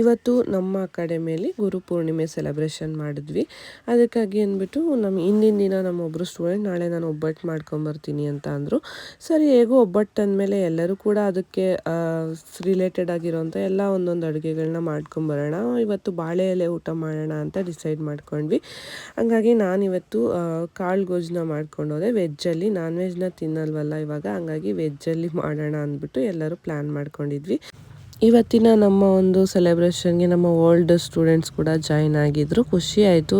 ಇವತ್ತು ನಮ್ಮ ಅಕಾಡೆಮಿಯಲ್ಲಿ ಗುರು ಪೂರ್ಣಿಮೆ ಸೆಲೆಬ್ರೇಷನ್ ಮಾಡಿದ್ವಿ. ಅದಕ್ಕಾಗಿ ಅಂದ್ಬಿಟ್ಟು ನಮ್ಮ ಹಿಂದಿನ ದಿನ ನಮ್ಮೊಬ್ಬರು ಸ್ಟೂಡೆಂಟ್ ನಾಳೆ ನಾನು ಒಬ್ಬಟ್ಟು ಮಾಡ್ಕೊಂಬರ್ತೀನಿ ಅಂತ ಅಂದರು. ಸರಿ, ಹೇಗೋ ಒಬ್ಬಟ್ಟು ಅಂದಮೇಲೆ ಎಲ್ಲರೂ ಕೂಡ ಅದಕ್ಕೆ ರಿಲೇಟೆಡ್ ಆಗಿರೋಂಥ ಎಲ್ಲ ಒಂದೊಂದು ಅಡುಗೆಗಳನ್ನ ಮಾಡ್ಕೊಂಬರೋಣ, ಇವತ್ತು ಬಾಳೆ ಎಲೆ ಊಟ ಮಾಡೋಣ ಅಂತ ಡಿಸೈಡ್ ಮಾಡ್ಕೊಂಡ್ವಿ. ಹಂಗಾಗಿ ನಾನಿವತ್ತು ಕಾಳು ಗೊಜ್ಜನ್ನ ಮಾಡ್ಕೊಂಡು ಹೋದೆ. ವೆಜ್ಜಲ್ಲಿ ನಾನ್ ವೆಜ್ನ ತಿನ್ನಲ್ವಲ್ಲ ಇವಾಗ, ಹಂಗಾಗಿ ವೆಜ್ಜಲ್ಲಿ ಮಾಡೋಣ ಅಂದ್ಬಿಟ್ಟು ಎಲ್ಲರೂ ಪ್ಲ್ಯಾನ್ ಮಾಡ್ಕೊಂಡಿದ್ವಿ. ಇವತ್ತಿನ ನಮ್ಮ ಒಂದು ಸೆಲೆಬ್ರೇಷನ್ಗೆ ನಮ್ಮ ಓಲ್ಡ್ ಸ್ಟೂಡೆಂಟ್ಸ್ ಕೂಡ ಜಾಯ್ನ್ ಆಗಿದ್ರು. ಖುಷಿ ಆಯಿತು.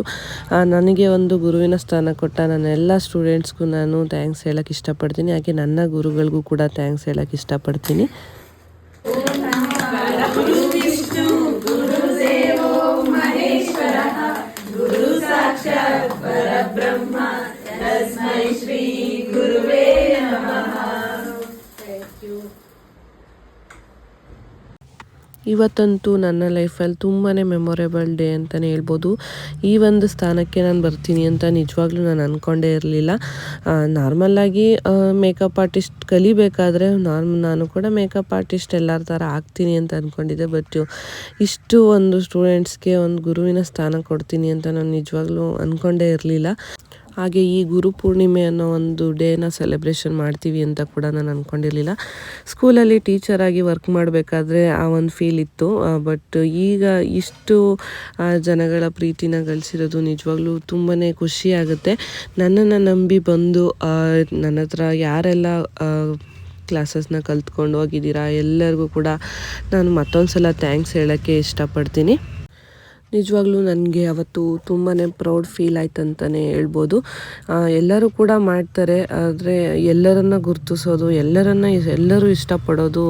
ನನಗೆ ಒಂದು ಗುರುವಿನ ಸ್ಥಾನ ಕೊಟ್ಟ ನನ್ನ ಎಲ್ಲ ಸ್ಟೂಡೆಂಟ್ಸ್ಗೂ ನಾನು ಥ್ಯಾಂಕ್ಸ್ ಹೇಳೋಕ್ಕೆ ಇಷ್ಟಪಡ್ತೀನಿ. ಹಾಗೆ ನನ್ನ ಗುರುಗಳಿಗೂ ಕೂಡ ಥ್ಯಾಂಕ್ಸ್ ಹೇಳೋಕ್ಕೆ ಇಷ್ಟಪಡ್ತೀನಿ. ಇವತ್ತಂತೂ ನನ್ನ ಲೈಫಲ್ಲಿ ತುಂಬಾ ಮೆಮೊರೇಬಲ್ ಡೇ ಅಂತಲೇ ಹೇಳ್ಬೋದು. ಈ ಒಂದು ಸ್ಥಾನಕ್ಕೆ ನಾನು ಬರ್ತೀನಿ ಅಂತ ನಿಜವಾಗ್ಲೂ ನಾನು ಅಂದ್ಕೊಂಡೇ ಇರಲಿಲ್ಲ. ನಾರ್ಮಲ್ಲಾಗಿ ಮೇಕಪ್ ಆರ್ಟಿಸ್ಟ್ ಕಲಿಬೇಕಾದ್ರೆ ನಾರ್ಮ್ ನಾನು ಕೂಡ ಮೇಕಪ್ ಆರ್ಟಿಸ್ಟ್ ಎಲ್ಲರ ಥರ ಆಗ್ತೀನಿ ಅಂತ ಅಂದ್ಕೊಂಡಿದ್ದೆ ಬಟ್ ಇಷ್ಟು ಒಂದು ಸ್ಟೂಡೆಂಟ್ಸ್ಗೆ ಒಂದು ಗುರುವಿನ ಸ್ಥಾನ ಕೊಡ್ತೀನಿ ಅಂತ ನಾನು ನಿಜವಾಗ್ಲೂ ಅಂದ್ಕೊಂಡೇ ಇರಲಿಲ್ಲ. ಹಾಗೆ ಈ ಗುರು ಪೂರ್ಣಿಮೆ ಅನ್ನೋ ಒಂದು ಡೇನ ಸೆಲೆಬ್ರೇಷನ್ ಮಾಡ್ತೀವಿ ಅಂತ ಕೂಡ ನಾನು ಅಂದ್ಕೊಂಡಿರಲಿಲ್ಲ ಸ್ಕೂಲಲ್ಲಿ ಟೀಚರಾಗಿ ವರ್ಕ್ ಮಾಡಬೇಕಾದ್ರೆ ಆ ಒಂದು ಫೀಲ್ ಇತ್ತು. ಬಟ್ ಈಗ ಇಷ್ಟು ಜನಗಳ ಪ್ರೀತಿನ ಗಳಿಸಿರೋದು ನಿಜವಾಗ್ಲೂ ತುಂಬಾ ಖುಷಿ ಆಗುತ್ತೆ. ನನ್ನನ್ನು ನಂಬಿ ಬಂದು ನನ್ನ ಹತ್ರ ಯಾರೆಲ್ಲ ಕ್ಲಾಸಸ್ನ ಕಲ್ತ್ಕೊಂಡು ಹೋಗಿದ್ದೀರಾ ಎಲ್ಲರಿಗೂ ಕೂಡ ನಾನು ಮತ್ತೊಂದು ಸಲ ಥ್ಯಾಂಕ್ಸ್ ಹೇಳೋಕ್ಕೆ ಇಷ್ಟಪಡ್ತೀನಿ. ನಿಜವಾಗ್ಲೂ ನನಗೆ ಅವತ್ತು ತುಂಬಾ ಪ್ರೌಡ್ ಫೀಲ್ ಆಯ್ತು ಅಂತಲೇ ಹೇಳ್ಬೋದು ಎಲ್ಲರೂ ಕೂಡ ಮಾಡ್ತಾರೆ, ಆದರೆ ಎಲ್ಲರನ್ನ ಗುರುತಿಸೋದು, ಎಲ್ಲರನ್ನ ಎಲ್ಲರೂ ಇಷ್ಟಪಡೋದು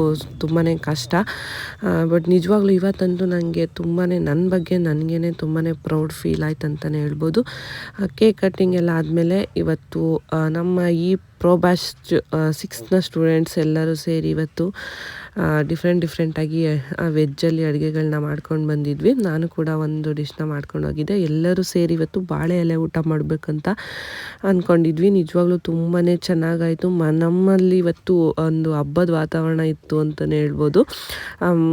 ತುಂಬಾ ಕಷ್ಟ. ಬಟ್ ನಿಜವಾಗ್ಲೂ ಇವತ್ತಂತೂ ನನಗೆ ತುಂಬಾ ನನ್ನ ಬಗ್ಗೆ ನನಗೇ ತುಂಬಾ ಪ್ರೌಡ್ ಫೀಲ್ ಆಯ್ತು ಅಂತಲೇ ಹೇಳ್ಬೋದು ಕೇಕ್ ಕಟ್ಟಿಂಗ್ ಎಲ್ಲ ಆದಮೇಲೆ ಇವತ್ತು ನಮ್ಮ ಈ ಪ್ರೋಬ್ಯಾಶ್ ಸಿಕ್ಸ್ತ್ನ ಸ್ಟೂಡೆಂಟ್ಸ್ ಎಲ್ಲರೂ ಸೇರಿ ಇವತ್ತು ಡಿಫ್ರೆಂಟ್ ಡಿಫ್ರೆಂಟಾಗಿ ವೆಜ್ಜಲ್ಲಿ ಅಡುಗೆಗಳನ್ನ ಮಾಡ್ಕೊಂಡು ಬಂದಿದ್ವಿ. ನಾನು ಕೂಡ ಒಂದು ಡಿಶ್ನ ಮಾಡ್ಕೊಂಡು ಹೋಗಿದ್ದೆ. ಎಲ್ಲರೂ ಸೇರಿ ಇವತ್ತು ಬಾಳೆ ಎಲೆ ಊಟ ಮಾಡಬೇಕಂತ ಅಂದ್ಕೊಂಡಿದ್ವಿ ನಿಜವಾಗ್ಲೂ ತುಂಬಾ ಚೆನ್ನಾಗಾಯಿತು. ಮ, ನಮ್ಮಲ್ಲಿ ಇವತ್ತು ಒಂದು ಹಬ್ಬದ ವಾತಾವರಣ ಇತ್ತು ಅಂತಲೇ ಹೇಳ್ಬೋದು.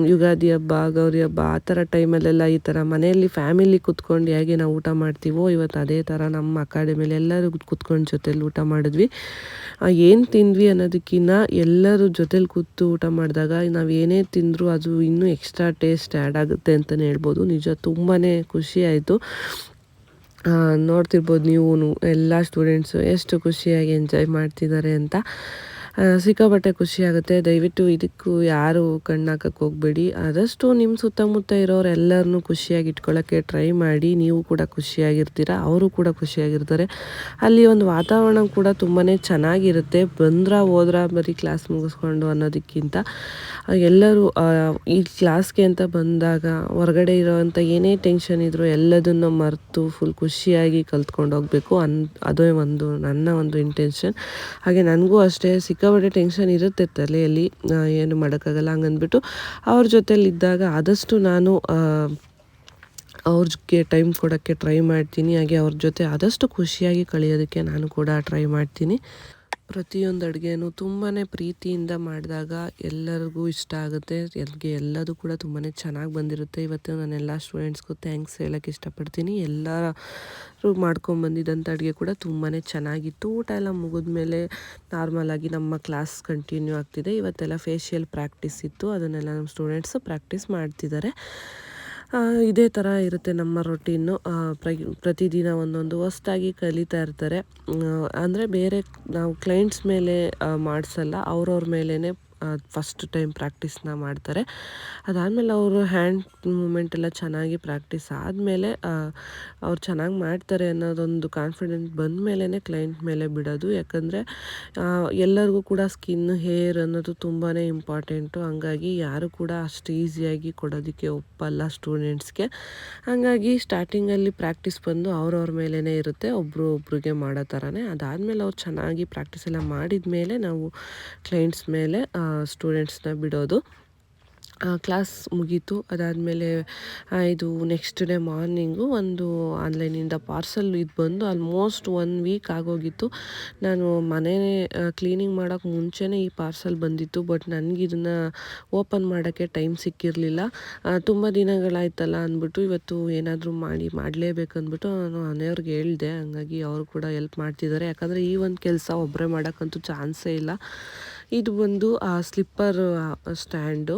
ಯುಗಾದಿ ಹಬ್ಬ, ಗೌರಿ ಹಬ್ಬ, ಆ ಥರ ಟೈಮಲ್ಲೆಲ್ಲ ಈ ಥರ ಮನೆಯಲ್ಲಿ ಫ್ಯಾಮಿಲಿ ಕುತ್ಕೊಂಡು ಹೇಗೆ ನಾವು ಊಟ ಮಾಡ್ತೀವೋ, ಇವತ್ತು ಅದೇ ಥರ ನಮ್ಮ ಅಕಾಡೆಮಿಲಿ ಎಲ್ಲರೂ ಕುತ್ಕೊಂಡು ಜೊತೆಲಿ ಊಟ ಮಾಡಿದ್ವಿ. ಏನು ತಿಂದ್ವಿ ಅನ್ನೋದಕ್ಕಿಂತ ಎಲ್ಲರೂ ಜೊತೇಲಿ ಕೂತು ಊಟ ಮಾಡಿದಾಗ ನಾವು ಏನೇ ತಿಂದರೂ ಅದು ಇನ್ನೂ ಎಕ್ಸ್ಟ್ರಾ ಟೇಸ್ಟ್ ಆ್ಯಡ್ ಆಗುತ್ತೆ ಅಂತಲೇ ಹೇಳ್ಬೋದು. ನಿಜ ತುಂಬಾ ಖುಷಿ ಆಯಿತು. ನೋಡ್ತಿರ್ಬೋದು ನೀವು ಎಲ್ಲ ಸ್ಟೂಡೆಂಟ್ಸು ಎಷ್ಟು ಖುಷಿಯಾಗಿ ಎಂಜಾಯ್ ಮಾಡ್ತಿದ್ದಾರೆ ಅಂತ. ಸಿಕ್ಕಾಪಟ್ಟೆ ಖುಷಿಯಾಗುತ್ತೆ. ದಯವಿಟ್ಟು ಇದಕ್ಕೂ ಯಾರು ಕಣ್ಣಾಕಕ್ಕೆ ಹೋಗಬೇಡಿ. ಆದಷ್ಟು ನಿಮ್ಮ ಸುತ್ತಮುತ್ತ ಇರೋರು ಎಲ್ಲರನ್ನೂ ಖುಷಿಯಾಗಿ ಇಟ್ಕೊಳ್ಳೋಕ್ಕೆ ಟ್ರೈ ಮಾಡಿ. ನೀವು ಕೂಡ ಖುಷಿಯಾಗಿರ್ತೀರ, ಅವರು ಕೂಡ ಖುಷಿಯಾಗಿರ್ತಾರೆ. ಅಲ್ಲಿ ಒಂದು ವಾತಾವರಣ ಕೂಡ ತುಂಬಾ ಚೆನ್ನಾಗಿರುತ್ತೆ. ಬಂದ್ರ ಹೋದ್ರ ಬರೀ ಕ್ಲಾಸ್ ಮುಗಿಸ್ಕೊಂಡು ಅನ್ನೋದಕ್ಕಿಂತ ಎಲ್ಲರೂ ಈ ಕ್ಲಾಸ್ಗೆ ಅಂತ ಬಂದಾಗ ಹೊರಗಡೆ ಇರೋವಂಥ ಏನೇ ಟೆನ್ಷನ್ ಇದ್ದರೂ ಎಲ್ಲದನ್ನು ಮರೆತು ಫುಲ್ ಖುಷಿಯಾಗಿ ಕಲ್ತ್ಕೊಂಡು ಹೋಗಬೇಕು. ಅನ್ ಅದೇ ಒಂದು ನನ್ನ ಒಂದು ಇಂಟೆನ್ಷನ್ ಹಾಗೆ ನನಗೂ ಅಷ್ಟೇ ಸಿಕ್ಕಾಪಟ್ಟೆ ಟೆನ್ಷನ್ ಇರುತ್ತೆ ತಲೆಯಲ್ಲಿ ಏನು ಮಾಡೋಕ್ಕಾಗಲ್ಲ ಹಂಗಂದ್ಬಿಟ್ಟು ಅವ್ರ ಜೊತೆಲಿದ್ದಾಗ ಆದಷ್ಟು ನಾನು ಅವ್ರಿಗೆ ಟೈಮ್ ಕೊಡೋಕ್ಕೆ ಟ್ರೈ ಮಾಡ್ತೀನಿ, ಹಾಗೆ ಅವ್ರ ಜೊತೆ ಆದಷ್ಟು ಖುಷಿಯಾಗಿ ಕಳೆಯೋದಕ್ಕೆ ನಾನು ಕೂಡ ಟ್ರೈ ಮಾಡ್ತೀನಿ. ಪ್ರತಿಯೊಂದು ಅಡುಗೆನೂ ತುಂಬಾ ಪ್ರೀತಿಯಿಂದ ಮಾಡಿದಾಗ ಎಲ್ಲರಿಗೂ ಇಷ್ಟ ಆಗುತ್ತೆ. ಎಲ್ಲಿಗೆ ಎಲ್ಲದೂ ಕೂಡ ತುಂಬಾ ಚೆನ್ನಾಗಿ ಬಂದಿರುತ್ತೆ. ಇವತ್ತು ನಾನು ಎಲ್ಲ ಸ್ಟೂಡೆಂಟ್ಸ್ಗೂ ಥ್ಯಾಂಕ್ಸ್ ಹೇಳೋಕ್ಕೆ ಇಷ್ಟಪಡ್ತೀನಿ. ಎಲ್ಲರೂ ಮಾಡ್ಕೊಂಬಂದಿದ್ದಂಥ ಅಡುಗೆ ಕೂಡ ತುಂಬಾ ಚೆನ್ನಾಗಿತ್ತು. ಊಟ ಎಲ್ಲ ಮುಗಿದ್ಮೇಲೆ ನಾರ್ಮಲಾಗಿ ನಮ್ಮ ಕ್ಲಾಸ್ ಕಂಟಿನ್ಯೂ ಆಗ್ತಿದೆ. ಇವತ್ತೆಲ್ಲ ಫೇಶಿಯಲ್ ಪ್ರಾಕ್ಟೀಸ್ ಇತ್ತು. ಅದನ್ನೆಲ್ಲ ನಮ್ಮ ಸ್ಟೂಡೆಂಟ್ಸು ಪ್ರಾಕ್ಟೀಸ್ ಮಾಡ್ತಿದ್ದಾರೆ. ಇದೇ ಥರ ಇರುತ್ತೆ ನಮ್ಮ ರೊಟೀನು. ಪ್ರತಿದಿನ ಒಂದೊಂದು ಹೊಸ್ದಾಗಿ ಕಲಿತಾ ಇರ್ತಾರೆ. ಅಂದರೆ ಬೇರೆ ನಾವು ಕ್ಲೈಂಟ್ಸ್ ಮೇಲೆ ಮಾಡಿಸಲ್ಲ. ಅವ್ರವ್ರ ಮೇಲೇ ಫಸ್ಟ್ ಟೈಮ್ ಪ್ರಾಕ್ಟೀಸ್ನ ಮಾಡ್ತಾರೆ. ಅದಾದಮೇಲೆ ಅವರು ಹ್ಯಾಂಡ್ ಮೂಮೆಂಟ್ ಎಲ್ಲ ಚೆನ್ನಾಗಿ ಪ್ರಾಕ್ಟೀಸ್ ಆದಮೇಲೆ ಅವ್ರು ಚೆನ್ನಾಗಿ ಮಾಡ್ತಾರೆ ಅನ್ನೋದೊಂದು ಕಾನ್ಫಿಡೆಂಟ್ ಬಂದ ಮೇಲೇ ಕ್ಲೈಂಟ್ ಮೇಲೆ ಬಿಡೋದು. ಯಾಕಂದರೆ ಎಲ್ಲರಿಗೂ ಕೂಡ ಸ್ಕಿನ್ ಹೇರ್ ಅನ್ನೋದು ತುಂಬಾ ಇಂಪಾರ್ಟೆಂಟು ಹಂಗಾಗಿ ಯಾರು ಕೂಡ ಅಷ್ಟು ಈಸಿಯಾಗಿ ಕೊಡೋದಕ್ಕೆ ಒಪ್ಪಲ್ಲ ಸ್ಟೂಡೆಂಟ್ಸ್ಗೆ ಹಾಗಾಗಿ ಸ್ಟಾರ್ಟಿಂಗಲ್ಲಿ ಪ್ರಾಕ್ಟೀಸ್ ಬಂದು ಅವ್ರವ್ರ ಮೇಲೇ ಇರುತ್ತೆ. ಒಬ್ಬರು ಒಬ್ರಿಗೆ ಮಾಡೋ ಥರನೇ ಅದಾದಮೇಲೆ ಅವ್ರು ಚೆನ್ನಾಗಿ ಪ್ರಾಕ್ಟೀಸ್ ಎಲ್ಲ ಮಾಡಿದ ಮೇಲೆ ನಾವು ಕ್ಲೈಂಟ್ಸ್ ಮೇಲೆ ಸ್ಟೂಡೆಂಟ್ಸ್ನ ಬಿಡೋದು. ಕ್ಲಾಸ್ ಮುಗೀತು. ಅದಾದಮೇಲೆ ಇದು ನೆಕ್ಸ್ಟ್ ಡೇ ಮಾರ್ನಿಂಗು ಒಂದು ಆನ್ಲೈನಿಂದ ಪಾರ್ಸಲ್ ಇದು ಬಂದು ಆಲ್ಮೋಸ್ಟ್ ಒನ್ ವೀಕ್ ಆಗೋಗಿತ್ತು. ನಾನು ಮನೆ ಕ್ಲೀನಿಂಗ್ ಮಾಡೋಕ್ಕೆ ಮುಂಚೆನೇ ಈ ಪಾರ್ಸಲ್ ಬಂದಿತ್ತು ಬಟ್ ನನಗೆ ಇದನ್ನು ಓಪನ್ ಮಾಡೋಕ್ಕೆ ಟೈಮ್ ಸಿಕ್ಕಿರಲಿಲ್ಲ. ತುಂಬ ದಿನಗಳಾಯ್ತಲ್ಲ ಅಂದ್ಬಿಟ್ಟು ಇವತ್ತು ಏನಾದರೂ ಮಾಡಿ, ಮಾಡಲೇಬೇಕಂದ್ಬಿಟ್ಟು ನಾನು ಮನೆಯವ್ರಿಗೆ ಹೇಳಿದೆ. ಹಂಗಾಗಿ ಅವರು ಕೂಡ ಎಲ್ಪ್ ಮಾಡ್ತಿದ್ದಾರೆ. ಯಾಕಂದರೆ ಈ ಒಂದು ಕೆಲಸ ಒಬ್ಬರೇ ಮಾಡೋಕ್ಕಂತೂ ಚಾನ್ಸೇ ಇಲ್ಲ. ಇದು ಬಂದು ಆ, ಸ್ಲಿಪ್ಪರ್ ಸ್ಟ್ಯಾಂಡು.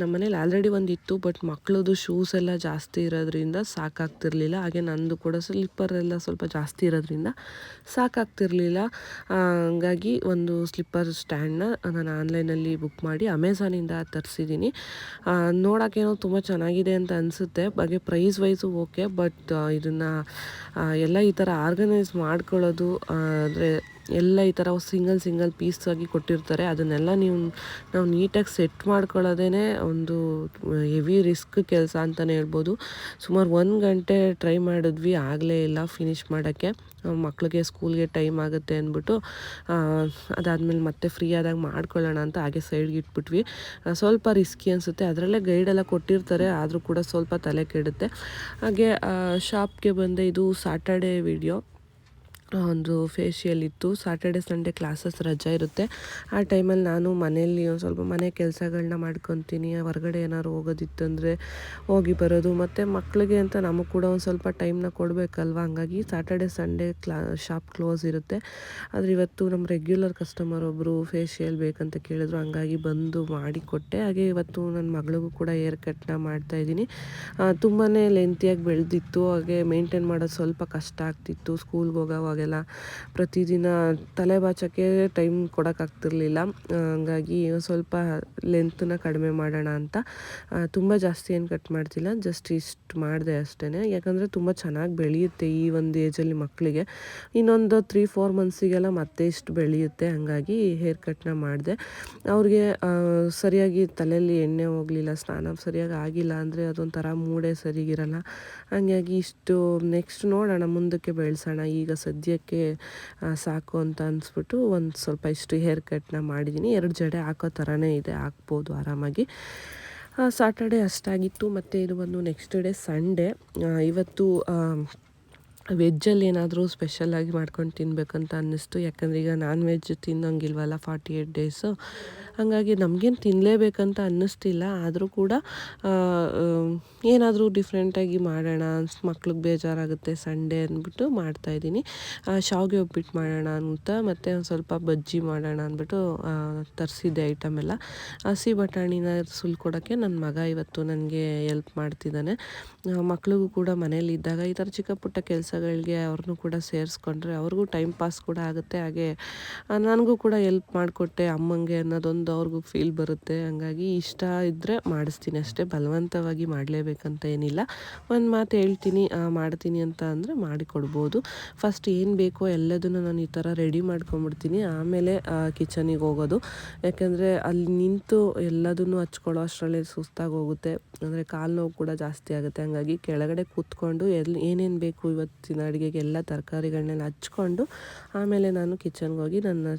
ನಮ್ಮ ಮನೇಲಿ ಆಲ್ರೆಡಿ ಒಂದು ಇತ್ತು ಬಟ್ ಮಕ್ಕಳದು ಶೂಸ್ ಎಲ್ಲ ಜಾಸ್ತಿ ಇರೋದ್ರಿಂದ ಸಾಕಾಗ್ತಿರ್ಲಿಲ್ಲ. ಹಾಗೆ ನಂದು ಕೂಡ ಸ್ಲಿಪ್ಪರ್ ಎಲ್ಲ ಸ್ವಲ್ಪ ಜಾಸ್ತಿ ಇರೋದ್ರಿಂದ ಸಾಕಾಗ್ತಿರ್ಲಿಲ್ಲ. ಹಂಗಾಗಿ ಒಂದು ಸ್ಲಿಪ್ಪರ್ ಸ್ಟ್ಯಾಂಡ್ನ ನಾನು ಆನ್ಲೈನಲ್ಲಿ ಬುಕ್ ಮಾಡಿ ಅಮೆಝಾನಿಂದ ತರಿಸಿದ್ದೀನಿ. ನೋಡೋಕ್ಕೇನೋ ತುಂಬ ಚೆನ್ನಾಗಿದೆ ಅಂತ ಅನಿಸುತ್ತೆ. ಹಾಗೆ ಪ್ರೈಸ್ ವೈಸು ಓಕೆ, ಬಟ್ ಇದನ್ನು ಎಲ್ಲ ಈ ಥರ ಆರ್ಗನೈಸ್ ಮಾಡ್ಕೊಳ್ಳೋದು ಅಂದರೆ ಎಲ್ಲ ಈ ಥರ ಸಿಂಗಲ್ ಸಿಂಗಲ್ ಪೀಸ್ ಆಗಿ ಕೊಟ್ಟಿರ್ತಾರೆ. ಅದನ್ನೆಲ್ಲ ನೀವು, ನಾವು ನೀಟಾಗಿ ಸೆಟ್ ಮಾಡ್ಕೊಳ್ಳೋದೇ ಒಂದು ಹೆವಿ ರಿಸ್ಕ್ ಕೆಲಸ ಅಂತಲೇ ಹೇಳ್ಬೋದು. ಸುಮಾರು ಒಂದು ಗಂಟೆ ಟ್ರೈ ಮಾಡಿದ್ವಿ, ಆಗಲೇ ಇಲ್ಲ ಫಿನಿಷ್ ಮಾಡೋಕ್ಕೆ. ಮಕ್ಳಿಗೆ ಸ್ಕೂಲ್ಗೆ ಟೈಮ್ ಆಗುತ್ತೆ ಅಂದ್ಬಿಟ್ಟು ಅದಾದಮೇಲೆ ಮತ್ತೆ ಫ್ರೀ ಆದಾಗ ಮಾಡ್ಕೊಳ್ಳೋಣ ಅಂತ ಹಾಗೆ ಸೈಡ್ಗೆ ಇಟ್ಬಿಟ್ವಿ. ಸ್ವಲ್ಪ ರಿಸ್ಕಿ ಅನಿಸುತ್ತೆ. ಅದರಲ್ಲೇ ಗೈಡೆಲ್ಲ ಕೊಟ್ಟಿರ್ತಾರೆ, ಆದರೂ ಕೂಡ ಸ್ವಲ್ಪ ತಲೆ ಕೆಡುತ್ತೆ. ಹಾಗೆ ಶಾಪ್ಗೆ ಬಂದೆ ಇದು ಸ್ಯಾಟರ್ಡೇ ವಿಡಿಯೋ ಒಂದು ಫೇಶಿಯಲ್ ಇತ್ತು. ಸಾಟರ್ಡೆ ಸಂಡೇ ಕ್ಲಾಸಸ್ ರಜೆ ಇರುತ್ತೆ. ಆ ಟೈಮಲ್ಲಿ ನಾನು ಮನೆಯಲ್ಲಿ ಒಂದು ಸ್ವಲ್ಪ ಮನೆ ಕೆಲಸಗಳನ್ನ ಮಾಡ್ಕೊತೀನಿ. ಹೊರಗಡೆ ಏನಾದ್ರು ಹೋಗೋದಿತ್ತಂದರೆ ಹೋಗಿ ಬರೋದು. ಮತ್ತು ಮಕ್ಕಳಿಗೆ ಅಂತ ನಮಗೆ ಕೂಡ ಒಂದು ಸ್ವಲ್ಪ ಟೈಮ್ನ ಕೊಡಬೇಕಲ್ವ? ಹಂಗಾಗಿ ಸಾಟರ್ಡೆ ಸಂಡೇ ಕ್ಲಾ ಶಾಪ್ ಕ್ಲೋಸ್ ಇರುತ್ತೆ. ಆದರೆ ಇವತ್ತು ನಮ್ಮ ರೆಗ್ಯುಲರ್ ಕಸ್ಟಮರ್ ಒಬ್ಬರು ಫೇಶಿಯಲ್ ಬೇಕಂತ ಕೇಳಿದ್ರು. ಹಂಗಾಗಿ ಬಂದು ಮಾಡಿಕೊಟ್ಟೆ ಹಾಗೆ ಇವತ್ತು ನನ್ನ ಮಗಳಿಗೂ ಕೂಡ ಏರ್ ಕಟ್ನ ಮಾಡ್ತಾಯಿದ್ದೀನಿ ತುಂಬಾ ಲೆಂತಿಯಾಗಿ ಬೆಳೆದಿತ್ತು. ಹಾಗೆ ಮೇಂಟೈನ್ ಮಾಡೋದು ಸ್ವಲ್ಪ ಕಷ್ಟ ಆಗ್ತಿತ್ತು. ಸ್ಕೂಲ್ಗೆ ಹೋಗೋವಾಗ ಅವಾಗೆಲ್ಲ ಪ್ರತಿದಿನ ತಲೆ ಬಾಚೋಕ್ಕೆ ಟೈಮ್ ಕೊಡೋಕ್ಕಾಗ್ತಿರ್ಲಿಲ್ಲ ಹಂಗಾಗಿ ಸ್ವಲ್ಪ ಲೆಂತನ್ನ ಕಡಿಮೆ ಮಾಡೋಣ ಅಂತ. ತುಂಬ ಜಾಸ್ತಿ ಏನು ಕಟ್ ಮಾಡ್ತಿಲ್ಲ ಜಸ್ಟ್ ಇಷ್ಟು ಮಾಡಿದೆ ಅಷ್ಟೇ ಯಾಕಂದರೆ ತುಂಬ ಚೆನ್ನಾಗಿ ಬೆಳೆಯುತ್ತೆ ಈ ಒಂದು ಏಜಲ್ಲಿ ಮಕ್ಕಳಿಗೆ ಇನ್ನೊಂದು ತ್ರೀ ಫೋರ್ ಮಂತ್ಸಿಗೆಲ್ಲ ಮತ್ತೆ ಇಷ್ಟು ಬೆಳೆಯುತ್ತೆ, ಹಂಗಾಗಿ ಹೇರ್ ಕಟ್ನ ಮಾಡಿದೆ. ಅವ್ರಿಗೆ ಸರಿಯಾಗಿ ತಲೆಯಲ್ಲಿ ಎಣ್ಣೆ ಹೋಗಲಿಲ್ಲ, ಸ್ನಾನ ಸರಿಯಾಗಿ ಆಗಿಲ್ಲ ಅಂದರೆ ಅದೊಂಥರ ಮೂಡೆ ಸರಿಗಿರಲ್ಲ. ಹಂಗಾಗಿ ಇಷ್ಟು ನೆಕ್ಸ್ಟ್ ನೋಡೋಣ, ಮುಂದಕ್ಕೆ ಬೆಳೆಸೋಣ. ಈಗ ಸದ್ಯ ಸದ್ಯಕ್ಕೆ ಸಾಕು ಅಂತ ಅನ್ಸ್ಬಿಟ್ಟು ಒಂದು ಸ್ವಲ್ಪ ಇಷ್ಟು ಹೇರ್ ಕಟ್ನ ಮಾಡಿದ್ದೀನಿ ಎರಡು ಜಡೆ ಹಾಕೋ ಥರನೇ ಇದೆ, ಹಾಕ್ಬೋದು ಆರಾಮಾಗಿ. ಸಾಟರ್ಡೆ ಅಷ್ಟಾಗಿತ್ತು. ಮತ್ತು ಇದು ಬಂದು ನೆಕ್ಸ್ಟ್ ಡೇ ಸಂಡೇ ಇವತ್ತು ವೆಜ್ಜಲ್ಲಿ ಏನಾದರೂ ಸ್ಪೆಷಲ್ಲಾಗಿ ಮಾಡ್ಕೊಂಡು ತಿನ್ನಬೇಕಂತ ಅನ್ನಿಸ್ತು. ಯಾಕಂದರೆ ಈಗ ನಾನ್ ವೆಜ್ ತಿನ್ನೋಂಗಿಲ್ವಲ್ಲ ಫಾರ್ಟಿ ಏಯ್ಟ್ ಡೇಸು ಹಾಗಾಗಿ ನಮಗೇನು ತಿನ್ನಲೇಬೇಕಂತ ಅನ್ನಿಸ್ತಿಲ್ಲ. ಆದರೂ ಕೂಡ ಏನಾದರೂ ಡಿಫ್ರೆಂಟಾಗಿ ಮಾಡೋಣ, ಮಕ್ಳಿಗೆ ಬೇಜಾರಾಗುತ್ತೆ ಸಂಡೇ ಅಂದ್ಬಿಟ್ಟು ಮಾಡ್ತಾಯಿದ್ದೀನಿ ಶಾವಿಗೆ ಒಬ್ಬಿಟ್ಟು ಮಾಡೋಣ ಅಂತ, ಮತ್ತು ಒಂದು ಸ್ವಲ್ಪ ಬಜ್ಜಿ ಮಾಡೋಣ ಅಂದ್ಬಿಟ್ಟು ತರಿಸಿದ್ದೆ ಐಟಮ್ ಎಲ್ಲ. ಹಸಿ ಬಟಾಣಿನ ಸುಲ್ಕೊಡೋಕ್ಕೆ ನನ್ನ ಮಗ ಇವತ್ತು ನನಗೆ ಎಲ್ಪ್ ಮಾಡ್ತಿದ್ದಾನೆ. ಮಕ್ಳಿಗೂ ಕೂಡ ಮನೇಲಿ ಇದ್ದಾಗ ಈ ಥರ ಚಿಕ್ಕ ಪುಟ್ಟ ಕೆಲಸಗಳಿಗೆ ಅವ್ರನ್ನೂ ಕೂಡ ಸೇರಿಸ್ಕೊಂಡ್ರೆ ಅವ್ರಿಗೂ ಟೈಮ್ ಪಾಸ್ ಕೂಡ ಆಗುತ್ತೆ. ಹಾಗೆ ನನಗೂ ಕೂಡ ಎಲ್ಪ್ ಮಾಡಿಕೊಟ್ಟೆ ಅಮ್ಮಂಗೆ ಅನ್ನೋದೊಂದು ಅವ್ರಿಗೂ ಫೀಲ್ ಬರುತ್ತೆ. ಹಂಗಾಗಿ ಇಷ್ಟ ಇದ್ದರೆ ಮಾಡಿಸ್ತೀನಿ ಅಷ್ಟೇ. ಬಲವಂತವಾಗಿ ಮಾಡಲೇಬೇಕಂತ ಏನಿಲ್ಲ. ಒಂದು ಮಾತು ಹೇಳ್ತೀನಿ ಮಾಡ್ತೀನಿ ಅಂತ ಅಂದರೆ ಮಾಡಿಕೊಡ್ಬೋದು. ಫಸ್ಟ್ ಏನು ಬೇಕೋ ಎಲ್ಲದನ್ನು ನಾನು ಈ ಥರ ರೆಡಿ ಮಾಡ್ಕೊಂಬಿಡ್ತೀನಿ ಆಮೇಲೆ ಕಿಚನಿಗೆ ಹೋಗೋದು. ಯಾಕೆಂದರೆ ಅಲ್ಲಿ ನಿಂತು ಎಲ್ಲದನ್ನು ಹಚ್ಕೊಳ್ಳೋ ಅಷ್ಟರಲ್ಲಿ ಸುಸ್ತಾಗಿ ಹೋಗುತ್ತೆ. ಅಂದರೆ ಕಾಲು ನೋವು ಕೂಡ ಜಾಸ್ತಿ ಆಗುತ್ತೆ. ಹಾಗಾಗಿ ಕೆಳಗಡೆ ಕೂತ್ಕೊಂಡು ಎಲ್ಲಿ ಏನೇನು ಬೇಕು ಇವತ್ತಿನ ಅಡುಗೆಗೆ ಎಲ್ಲ ತರಕಾರಿಗಳನ್ನೆಲ್ಲ ಹಚ್ಕೊಂಡು ಆಮೇಲೆ ನಾನು ಕಿಚನ್ಗೆ ಹೋಗಿ ನನ್ನ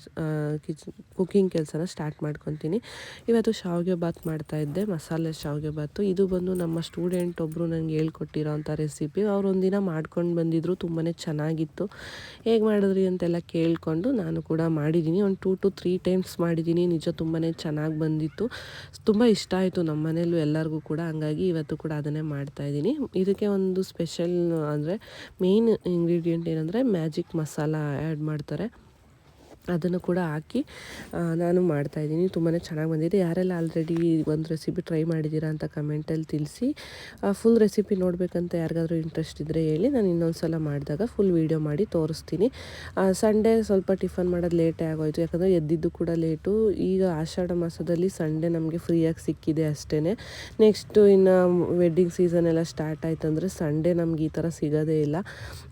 ಕಿಚ್ ಕುಕ್ಕಿಂಗ್ ಕೆಲಸನ ಸ್ಟಾರ್ಟ್ ಮಾಡ್ಕೊತೀನಿ. ಇವತ್ತು ಶಾವಿಗೆ ಬಾತ್ ಮಾಡ್ತಾಯಿದ್ದೆ ಮಸಾಲೆ ಶಾವಿಗೆ ಬಾತು ಇದು ಬಂದು ನಮ್ಮ ಸ್ಟೂಡೆಂಟ್ ಒಬ್ಬರು ನನಗೆ ಹೇಳ್ಕೊಟ್ಟಿರೋ ಅಂಥ ರೆಸಿಪಿ ಅವ್ರು ಒಂದಿನ ಮಾಡ್ಕೊಂಡು ಬಂದಿದ್ರು ತುಂಬಾ ಚೆನ್ನಾಗಿತ್ತು. ಹೇಗೆ ಮಾಡಿದ್ರಿ ಅಂತೆಲ್ಲ ಕೇಳಿಕೊಂಡು ನಾನು ಕೂಡ ಮಾಡಿದ್ದೀನಿ. ಒಂದು ಟೂ ಟು ತ್ರೀ ಟೈಮ್ಸ್ ಮಾಡಿದ್ದೀನಿ. ನಿಜ ತುಂಬಾ ಚೆನ್ನಾಗಿ ಬಂದಿತ್ತು. ತುಂಬ ಇಷ್ಟ ಆಯಿತು ನಮ್ಮ ಮನೇಲೂ ಎಲ್ಲರಿಗೂ ಕೂಡ. ಹಂಗಾಗಿ ಇವತ್ತು ಕೂಡ ಅದನ್ನೇ ಮಾಡ್ತಾಯಿದ್ದೀನಿ ಇದಕ್ಕೆ ಒಂದು ಸ್ಪೆಷಲ್ ಅಂದರೆ ಮೇಯ್ನ್ ಇಂಗ್ರೀಡಿಯೆಂಟ್ ಏನಂದರೆ ಮ್ಯಾಜಿಕ್ ಮಸಾಲ ಆ್ಯಡ್ ಮಾಡ್ತಾರೆ. ಅದನ್ನು ಕೂಡ ಹಾಕಿ ನಾನು ಮಾಡ್ತಾಯಿದ್ದೀನಿ ತುಂಬಾ ಚೆನ್ನಾಗಿ ಬಂದಿದೆ. ಯಾರೆಲ್ಲ ಆಲ್ರೆಡಿ ಒಂದು ರೆಸಿಪಿ ಟ್ರೈ ಮಾಡಿದ್ದೀರಾ ಅಂತ ಕಮೆಂಟಲ್ಲಿ ತಿಳಿಸಿ. ಫುಲ್ ರೆಸಿಪಿ ನೋಡಬೇಕಂತ ಯಾರಿಗಾದ್ರೂ ಇಂಟ್ರೆಸ್ಟ್ ಇದ್ದರೆ ಹೇಳಿ, ನಾನು ಇನ್ನೊಂದು ಸಲ ಮಾಡಿದಾಗ ಫುಲ್ ವೀಡಿಯೋ ಮಾಡಿ ತೋರಿಸ್ತೀನಿ. ಸಂಡೇ ಸ್ವಲ್ಪ ಟಿಫನ್ ಮಾಡೋದು ಲೇಟೇ ಆಗೋಯ್ತು. ಯಾಕಂದರೆ ಎದ್ದಿದ್ದು ಕೂಡ ಲೇಟು ಈಗ ಆಷಾಢ ಮಾಸದಲ್ಲಿ ಸಂಡೇ ನಮಗೆ ಫ್ರೀಯಾಗಿ ಸಿಕ್ಕಿದೆ ಅಷ್ಟೇ ನೆಕ್ಸ್ಟು ಇನ್ನು ವೆಡ್ಡಿಂಗ್ ಸೀಸನ್ ಎಲ್ಲ ಸ್ಟಾರ್ಟ್ ಆಯ್ತು ಅಂದರೆ ಸಂಡೇ ನಮ್ಗೆ ಈ ಥರ ಸಿಗೋದೇ ಇಲ್ಲ.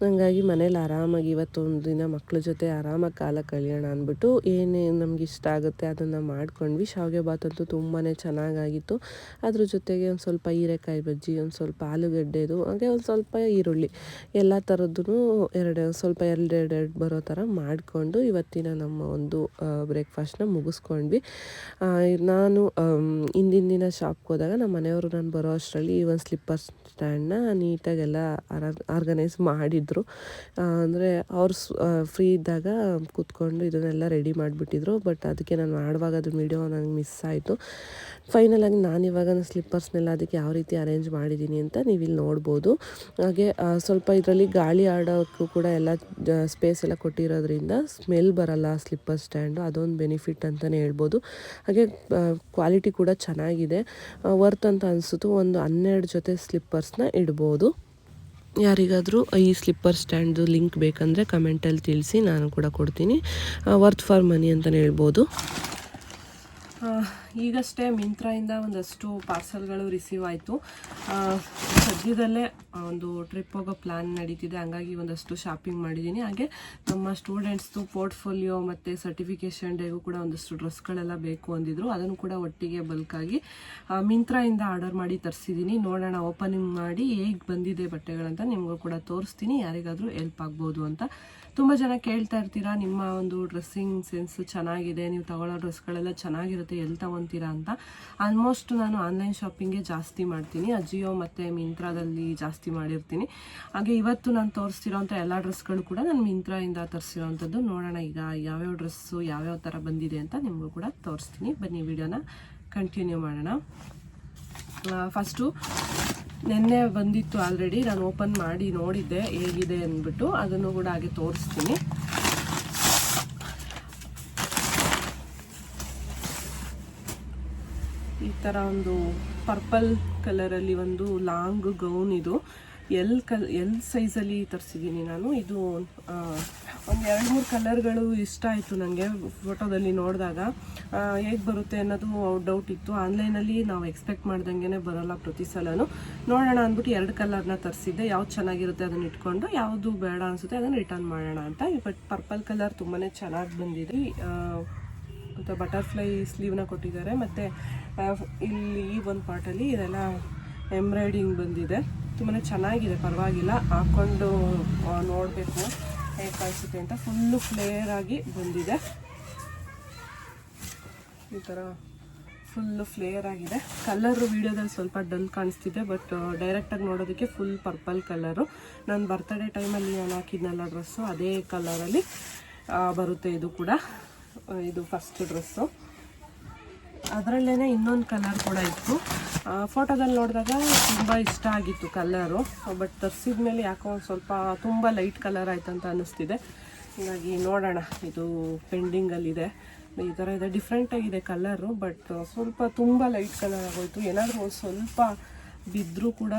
ಹಾಗಾಗಿ ಮನೇಲಿ ಆರಾಮಾಗಿ ಇವತ್ತೊಂದು ದಿನ ಮಕ್ಕಳ ಜೊತೆ ಆರಾಮಾಗಿ ಕಾಲ ಕಳಿಯೋಣ. ಕಲಿಯೋಣ ಅಂದ್ಬಿಟ್ಟು ಏನು ನಮ್ಗೆ ಇಷ್ಟ ಆಗುತ್ತೆ ಅದನ್ನು ಮಾಡ್ಕೊಂಡ್ವಿ. ಶಾವಿಗೆ ಬಾತ್ ಅಂತೂ ತುಂಬಾ ಚೆನ್ನಾಗಾಗಿತ್ತು. ಅದ್ರ ಜೊತೆಗೆ ಒಂದು ಸ್ವಲ್ಪ ಹೀರೆಕಾಯಿ ಬಜ್ಜಿ, ಒಂದು ಸ್ವಲ್ಪ ಆಲೂಗಡ್ಡೆದು, ಹಾಗೆ ಒಂದು ಸ್ವಲ್ಪ ಈರುಳ್ಳಿ, ಎಲ್ಲ ಥರದ್ದು ಎರಡು ಸ್ವಲ್ಪ ಎರಡೆರಡೆರಡು ಬರೋ ಥರ ಮಾಡಿಕೊಂಡು ಇವತ್ತಿನ ನಮ್ಮ ಒಂದು ಬ್ರೇಕ್ಫಾಸ್ಟ್ನ ಮುಗಿಸ್ಕೊಂಡ್ವಿ. ನಾನು ಹಿಂದಿನ ದಿನ ಶಾಪ್ಗೆ ಹೋದಾಗ ನಮ್ಮ ಮನೆಯವರು ನಾನು ಬರೋ ಅಷ್ಟರಲ್ಲಿ ಈ ಒಂದು ಸ್ಲಿಪ್ಪರ್ ಸ್ಟ್ಯಾಂಡ್ನ ನೀಟಾಗೆಲ್ಲ ಆರ್ಗನೈಸ್ ಮಾಡಿದ್ರು. ಅಂದರೆ ಅವ್ರು ಫ್ರೀ ಇದ್ದಾಗ ಕೂತ್ಕೊಂಡು ಇದನ್ನೆಲ್ಲ ರೆಡಿ ಮಾಡಿಬಿಟ್ಟಿದ್ರು, ಬಟ್ ಅದಕ್ಕೆ ನಾನು ಮಾಡುವಾಗ ಅದು ವಿಡಿಯೋ ನನಗೆ ಮಿಸ್ ಆಯಿತು. ಫೈನಲಾಗಿ ನಾನು ಇವಾಗ ಸ್ಲಿಪ್ಪರ್ಸ್ನೆಲ್ಲ ಅದಕ್ಕೆ ಯಾವ ರೀತಿ ಅರೇಂಜ್ ಮಾಡಿದ್ದೀನಿ ಅಂತ ನೀವು ಇಲ್ಲಿ ನೋಡ್ಬೋದು. ಹಾಗೆ ಸ್ವಲ್ಪ ಇದರಲ್ಲಿ ಗಾಳಿ ಆಡೋಕ್ಕೂ ಕೂಡ ಎಲ್ಲ ಸ್ಪೇಸ್ ಎಲ್ಲ ಕೊಟ್ಟಿರೋದ್ರಿಂದ ಸ್ಮೆಲ್ ಬರಲ್ಲ ಸ್ಲಿಪ್ಪರ್ ಸ್ಟ್ಯಾಂಡು ಅದೊಂದು ಬೆನಿಫಿಟ್ ಅಂತಲೇ ಹೇಳ್ಬೋದು. ಹಾಗೆ ಕ್ವಾಲಿಟಿ ಕೂಡ ಚೆನ್ನಾಗಿದೆ. ವರ್ತ್ ಅಂತ ಅನಿಸುತ್ತು. ಒಂದು ಹನ್ನೆರಡು ಜೊತೆ ಸ್ಲಿಪ್ಪರ್ಸ್ನ ಇಡ್ಬೋದು. ಯಾರಿಗಾದರೂ ಈ ಸ್ಲಿಪ್ಪರ್ ಸ್ಟ್ಯಾಂಡ್ದು ಲಿಂಕ್ ಬೇಕಂದರೆ ಕಮೆಂಟಲ್ಲಿ ತಿಳಿಸಿ ನಾನು ಕೂಡ ಕೊಡ್ತೀನಿ. ವರ್ತ್ ಫಾರ್ ಮನಿ ಅಂತಲೇ ಹೇಳ್ಬೋದು. ಈಗಷ್ಟೇ ಮಿಂತ್ರಾಯಿಂದ ಒಂದಷ್ಟು ಪಾರ್ಸಲ್ಗಳು ರಿಸೀವ್ ಆಯಿತು. ಸದ್ಯದಲ್ಲೇ ಒಂದು ಟ್ರಿಪ್ ಹೋಗೋ ಪ್ಲ್ಯಾನ್ ನಡೀತಿದೆ. ಹಂಗಾಗಿ ಒಂದಷ್ಟು ಶಾಪಿಂಗ್ ಮಾಡಿದ್ದೀನಿ ಹಾಗೆ ನಮ್ಮ ಸ್ಟೂಡೆಂಟ್ಸ್ದು ಪೋರ್ಟ್ಫೋಲಿಯೋ ಮತ್ತು ಸರ್ಟಿಫಿಕೇಷನ್ ಡೇಗೂ ಕೂಡ ಒಂದಷ್ಟು ಡ್ರೆಸ್ಗಳೆಲ್ಲ ಬೇಕು ಅಂದಿದ್ರು. ಅದನ್ನು ಕೂಡ ಒಟ್ಟಿಗೆ ಬಲ್ಕಾಗಿ ಮಿಂತ್ರಾಯಿಂದ ಆರ್ಡರ್ ಮಾಡಿ ತರಿಸಿದ್ದೀನಿ ನೋಡೋಣ ಓಪನಿಂಗ್ ಮಾಡಿ ಹೇಗೆ ಬಂದಿದೆ ಬಟ್ಟೆಗಳಂತ ನಿಮಗೂ ಕೂಡ ತೋರಿಸ್ತೀನಿ. ಯಾರಿಗಾದರೂ ಹೆಲ್ಪ್ ಆಗ್ಬೋದು ಅಂತ. ತುಂಬ ಜನ ಕೇಳ್ತಾ ಇರ್ತೀರಾ, ನಿಮ್ಮ ಒಂದು ಡ್ರೆಸ್ಸಿಂಗ್ ಸೆನ್ಸ್ ಚೆನ್ನಾಗಿದೆ, ನೀವು ತಗೊಳ್ಳೋ ಡ್ರೆಸ್ಗಳೆಲ್ಲ ಚೆನ್ನಾಗಿರುತ್ತೆ, ಎಲ್ಲಿ ತಗೊತೀರಾ ಅಂತ. ಆಲ್ಮೋಸ್ಟ್ ನಾನು ಆನ್ಲೈನ್ ಶಾಪಿಂಗೇ ಜಾಸ್ತಿ ಮಾಡ್ತೀನಿ. ಅಜಿಯೋ ಮತ್ತು ಮಿಂತ್ರಾದಲ್ಲಿ ಜಾಸ್ತಿ ಮಾಡಿರ್ತೀನಿ. ಹಾಗೆ ಇವತ್ತು ನಾನು ತೋರಿಸ್ತಿರೋಂಥ ಎಲ್ಲ ಡ್ರೆಸ್ಗಳು ಕೂಡ ನಾನು ಮಿಂತ್ರಾಯಿಂದ ತರಿಸಿರೋವಂಥದ್ದು ನೋಡೋಣ ಈಗ ಯಾವ್ಯಾವ ಡ್ರೆಸ್ಸು ಯಾವ್ಯಾವ ಥರ ಬಂದಿದೆ ಅಂತ ನಿಮಗೂ ಕೂಡ ತೋರಿಸ್ತೀನಿ. ಬನ್ನಿ, ವಿಡಿಯೋನ ಕಂಟಿನ್ಯೂ ಮಾಡೋಣ. ಫಸ್ಟು ನಿನ್ನೆ ಬಂದಿತ್ತು ಆಲ್ರೆಡಿ ನಾನು ಓಪನ್ ಮಾಡಿ ನೋಡಿದ್ದೆ, ಹೇಗಿದೆ ಅಂದ್ಬಿಟ್ಟು ಅದನ್ನು ಕೂಡ ಹಾಗೆ ತೋರಿಸ್ತೀನಿ. ಈ ಥರ ಒಂದು ಪರ್ಪಲ್ ಕಲರಲ್ಲಿ ಒಂದು ಲಾಂಗ್ ಗೌನ್ ಇದು. ಎಲ್ ಕಲ್, ಎಲ್ ಸೈಜಲ್ಲಿ ತರಿಸಿದ್ದೀನಿ ನಾನು. ಇದು ಒಂದು ಎರಡು ಮೂರು ಕಲರ್ಗಳು ಇಷ್ಟ ಆಯಿತು ನನಗೆ ಫೋಟೋದಲ್ಲಿ ನೋಡಿದಾಗ. ಹೇಗೆ ಬರುತ್ತೆ ಅನ್ನೋದು ಡೌಟ್ ಇತ್ತು. ಆನ್ಲೈನಲ್ಲಿ ನಾವು ಎಕ್ಸ್ಪೆಕ್ಟ್ ಮಾಡ್ದಂಗೆ ಬರೋಲ್ಲ ಪ್ರತಿ ಸಲನೂ. ನೋಡೋಣ ಅಂದ್ಬಿಟ್ಟು ಎರಡು ಕಲರ್ನ ತರಿಸಿದ್ದೆ. ಯಾವ್ದು ಚೆನ್ನಾಗಿರುತ್ತೆ ಅದನ್ನು ಇಟ್ಕೊಂಡು, ಯಾವುದು ಬೇಡ ಅನಿಸುತ್ತೆ ಅದನ್ನು ರಿಟರ್ನ್ ಮಾಡೋಣ ಅಂತ. ಬಟ್ ಪರ್ಪಲ್ ಕಲರ್ ತುಂಬಾ ಚೆನ್ನಾಗಿ ಬಂದಿದೆ. ಬಟರ್ಫ್ಲೈ ಸ್ಲೀವ್ನ ಕೊಟ್ಟಿದ್ದಾರೆ. ಮತ್ತು ಇಲ್ಲಿ ಈ ಒಂದು ಪಾರ್ಟಲ್ಲಿ ಇದೆಲ್ಲ ಎಂಬ್ರಾಯ್ಡಿಂಗ್ ಬಂದಿದೆ. ತುಂಬಾ ಚೆನ್ನಾಗಿದೆ, ಪರವಾಗಿಲ್ಲ. ಹಾಕ್ಕೊಂಡು ನೋಡಬೇಕು. ಹೇಗೆ ಕಾಣಿಸುತ್ತೆ ಅಂತ ಫುಲ್ಲು ಫ್ಲೇರ್ ಆಗಿ ಬಂದಿದೆ. ಈ ಥರ ಫುಲ್ಲು ಫ್ಲೇಯರ್ ಆಗಿದೆ. ಕಲರ್ ವಿಡಿಯೋದಲ್ಲಿ ಸ್ವಲ್ಪ ಡಲ್ ಕಾಣಿಸ್ತಿದೆ ಬಟ್ ಡೈರೆಕ್ಟಾಗಿ ನೋಡೋದಕ್ಕೆ ಫುಲ್ ಪರ್ಪಲ್ ಕಲರು ನಾನು ಬರ್ತಡೇ ಟೈಮಲ್ಲಿ ನಾನು ಹಾಕಿದ್ನಲ್ಲ ಡ್ರೆಸ್ಸು ಅದೇ ಕಲರಲ್ಲಿ ಬರುತ್ತೆ ಇದು ಕೂಡ. ಇದು ಫಸ್ಟ್ ಡ್ರೆಸ್ಸು ಅದರಲ್ಲೇ ಇನ್ನೊಂದು ಕಲರ್ ಕೂಡ ಇತ್ತು. ಫೋಟೋದಲ್ಲಿ ನೋಡಿದಾಗ ತುಂಬ ಇಷ್ಟ ಆಗಿತ್ತು ಕಲ್ಲರು ಬಟ್ ತರಿಸಿದ ಮೇಲೆ ಯಾಕೋ ಸ್ವಲ್ಪ ತುಂಬ ಲೈಟ್ ಕಲರ್ ಆಯ್ತು ಅಂತ ಅನ್ನಿಸ್ತಿದೆ. ಹೀಗಾಗಿ ನೋಡೋಣ. ಇದು ಪೆಂಡಿಂಗಲ್ಲಿದೆ ಈ ಥರ ಇದೆ. ಡಿಫ್ರೆಂಟಾಗಿದೆ ಕಲರು ಬಟ್ ಸ್ವಲ್ಪ ತುಂಬ ಲೈಟ್ ಕಲರ್ ಆಗೋಯ್ತು. ಏನಾದರೂ ಸ್ವಲ್ಪ ಬಿದ್ದರೂ ಕೂಡ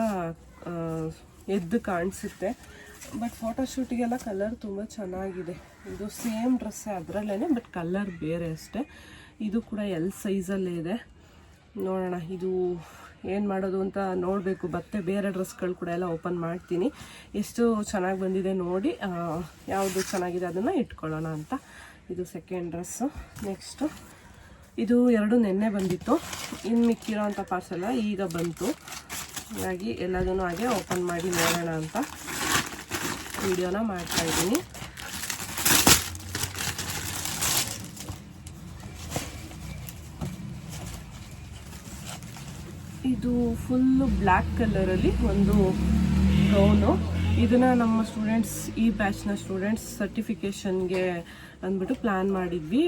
ಎದ್ದು ಕಾಣಿಸುತ್ತೆ. ಬಟ್ ಫೋಟೋಶೂಟಿಗೆಲ್ಲ ಕಲರ್ ತುಂಬ ಚೆನ್ನಾಗಿದೆ. ಇದು ಸೇಮ್ ಡ್ರೆಸ್ಸೇ ಅದರಲ್ಲೇ ಬಟ್ ಕಲರ್ ಬೇರೆ ಅಷ್ಟೇ. ಇದು ಕೂಡ ಎಲ್ ಸೈಜಲ್ಲೇ ಇದೆ. ನೋಡೋಣ, ಇದು ಏನು ಮಾಡೋದು ಅಂತ ನೋಡಬೇಕು. ಮತ್ತೆ ಬೇರೆ ಡ್ರೆಸ್ಗಳು ಕೂಡ ಎಲ್ಲ ಓಪನ್ ಮಾಡ್ತೀನಿ. ಎಷ್ಟು ಚೆನ್ನಾಗಿ ಬಂದಿದೆ ನೋಡಿ ಯಾವುದು ಚೆನ್ನಾಗಿದೆ ಅದನ್ನು ಇಟ್ಕೊಳ್ಳೋಣ ಅಂತ. ಇದು ಸೆಕೆಂಡ್ ಡ್ರೆಸ್ಸು ನೆಕ್ಸ್ಟು ಇದು ಎರಡು ನೆನ್ನೆ ಬಂದಿತ್ತು. ಇನ್ನು ಮಿಕ್ಕಿರೋ ಅಂಥ ಪಾರ್ಸೆಲ್ಲ ಈಗ ಬಂತು. ಹಾಗಾಗಿ ಎಲ್ಲದನ್ನು ಹಾಗೆ ಓಪನ್ ಮಾಡಿ ನೋಡೋಣ ಅಂತ ವಿಡಿಯೋನ ಮಾಡ್ತಾ ಇದು ಫುಲ್ಲು ಬ್ಲ್ಯಾಕ್ ಕಲರಲ್ಲಿ ಒಂದು ಗೌನು ಇದನ್ನು ನಮ್ಮ ಸ್ಟೂಡೆಂಟ್ಸ್ ಈ ಬ್ಯಾಚ್ನ ಸ್ಟೂಡೆಂಟ್ಸ್ ಸರ್ಟಿಫಿಕೇಷನ್ಗೆ ಅಂದ್ಬಿಟ್ಟು ಪ್ಲ್ಯಾನ್ ಮಾಡಿದ್ವಿ.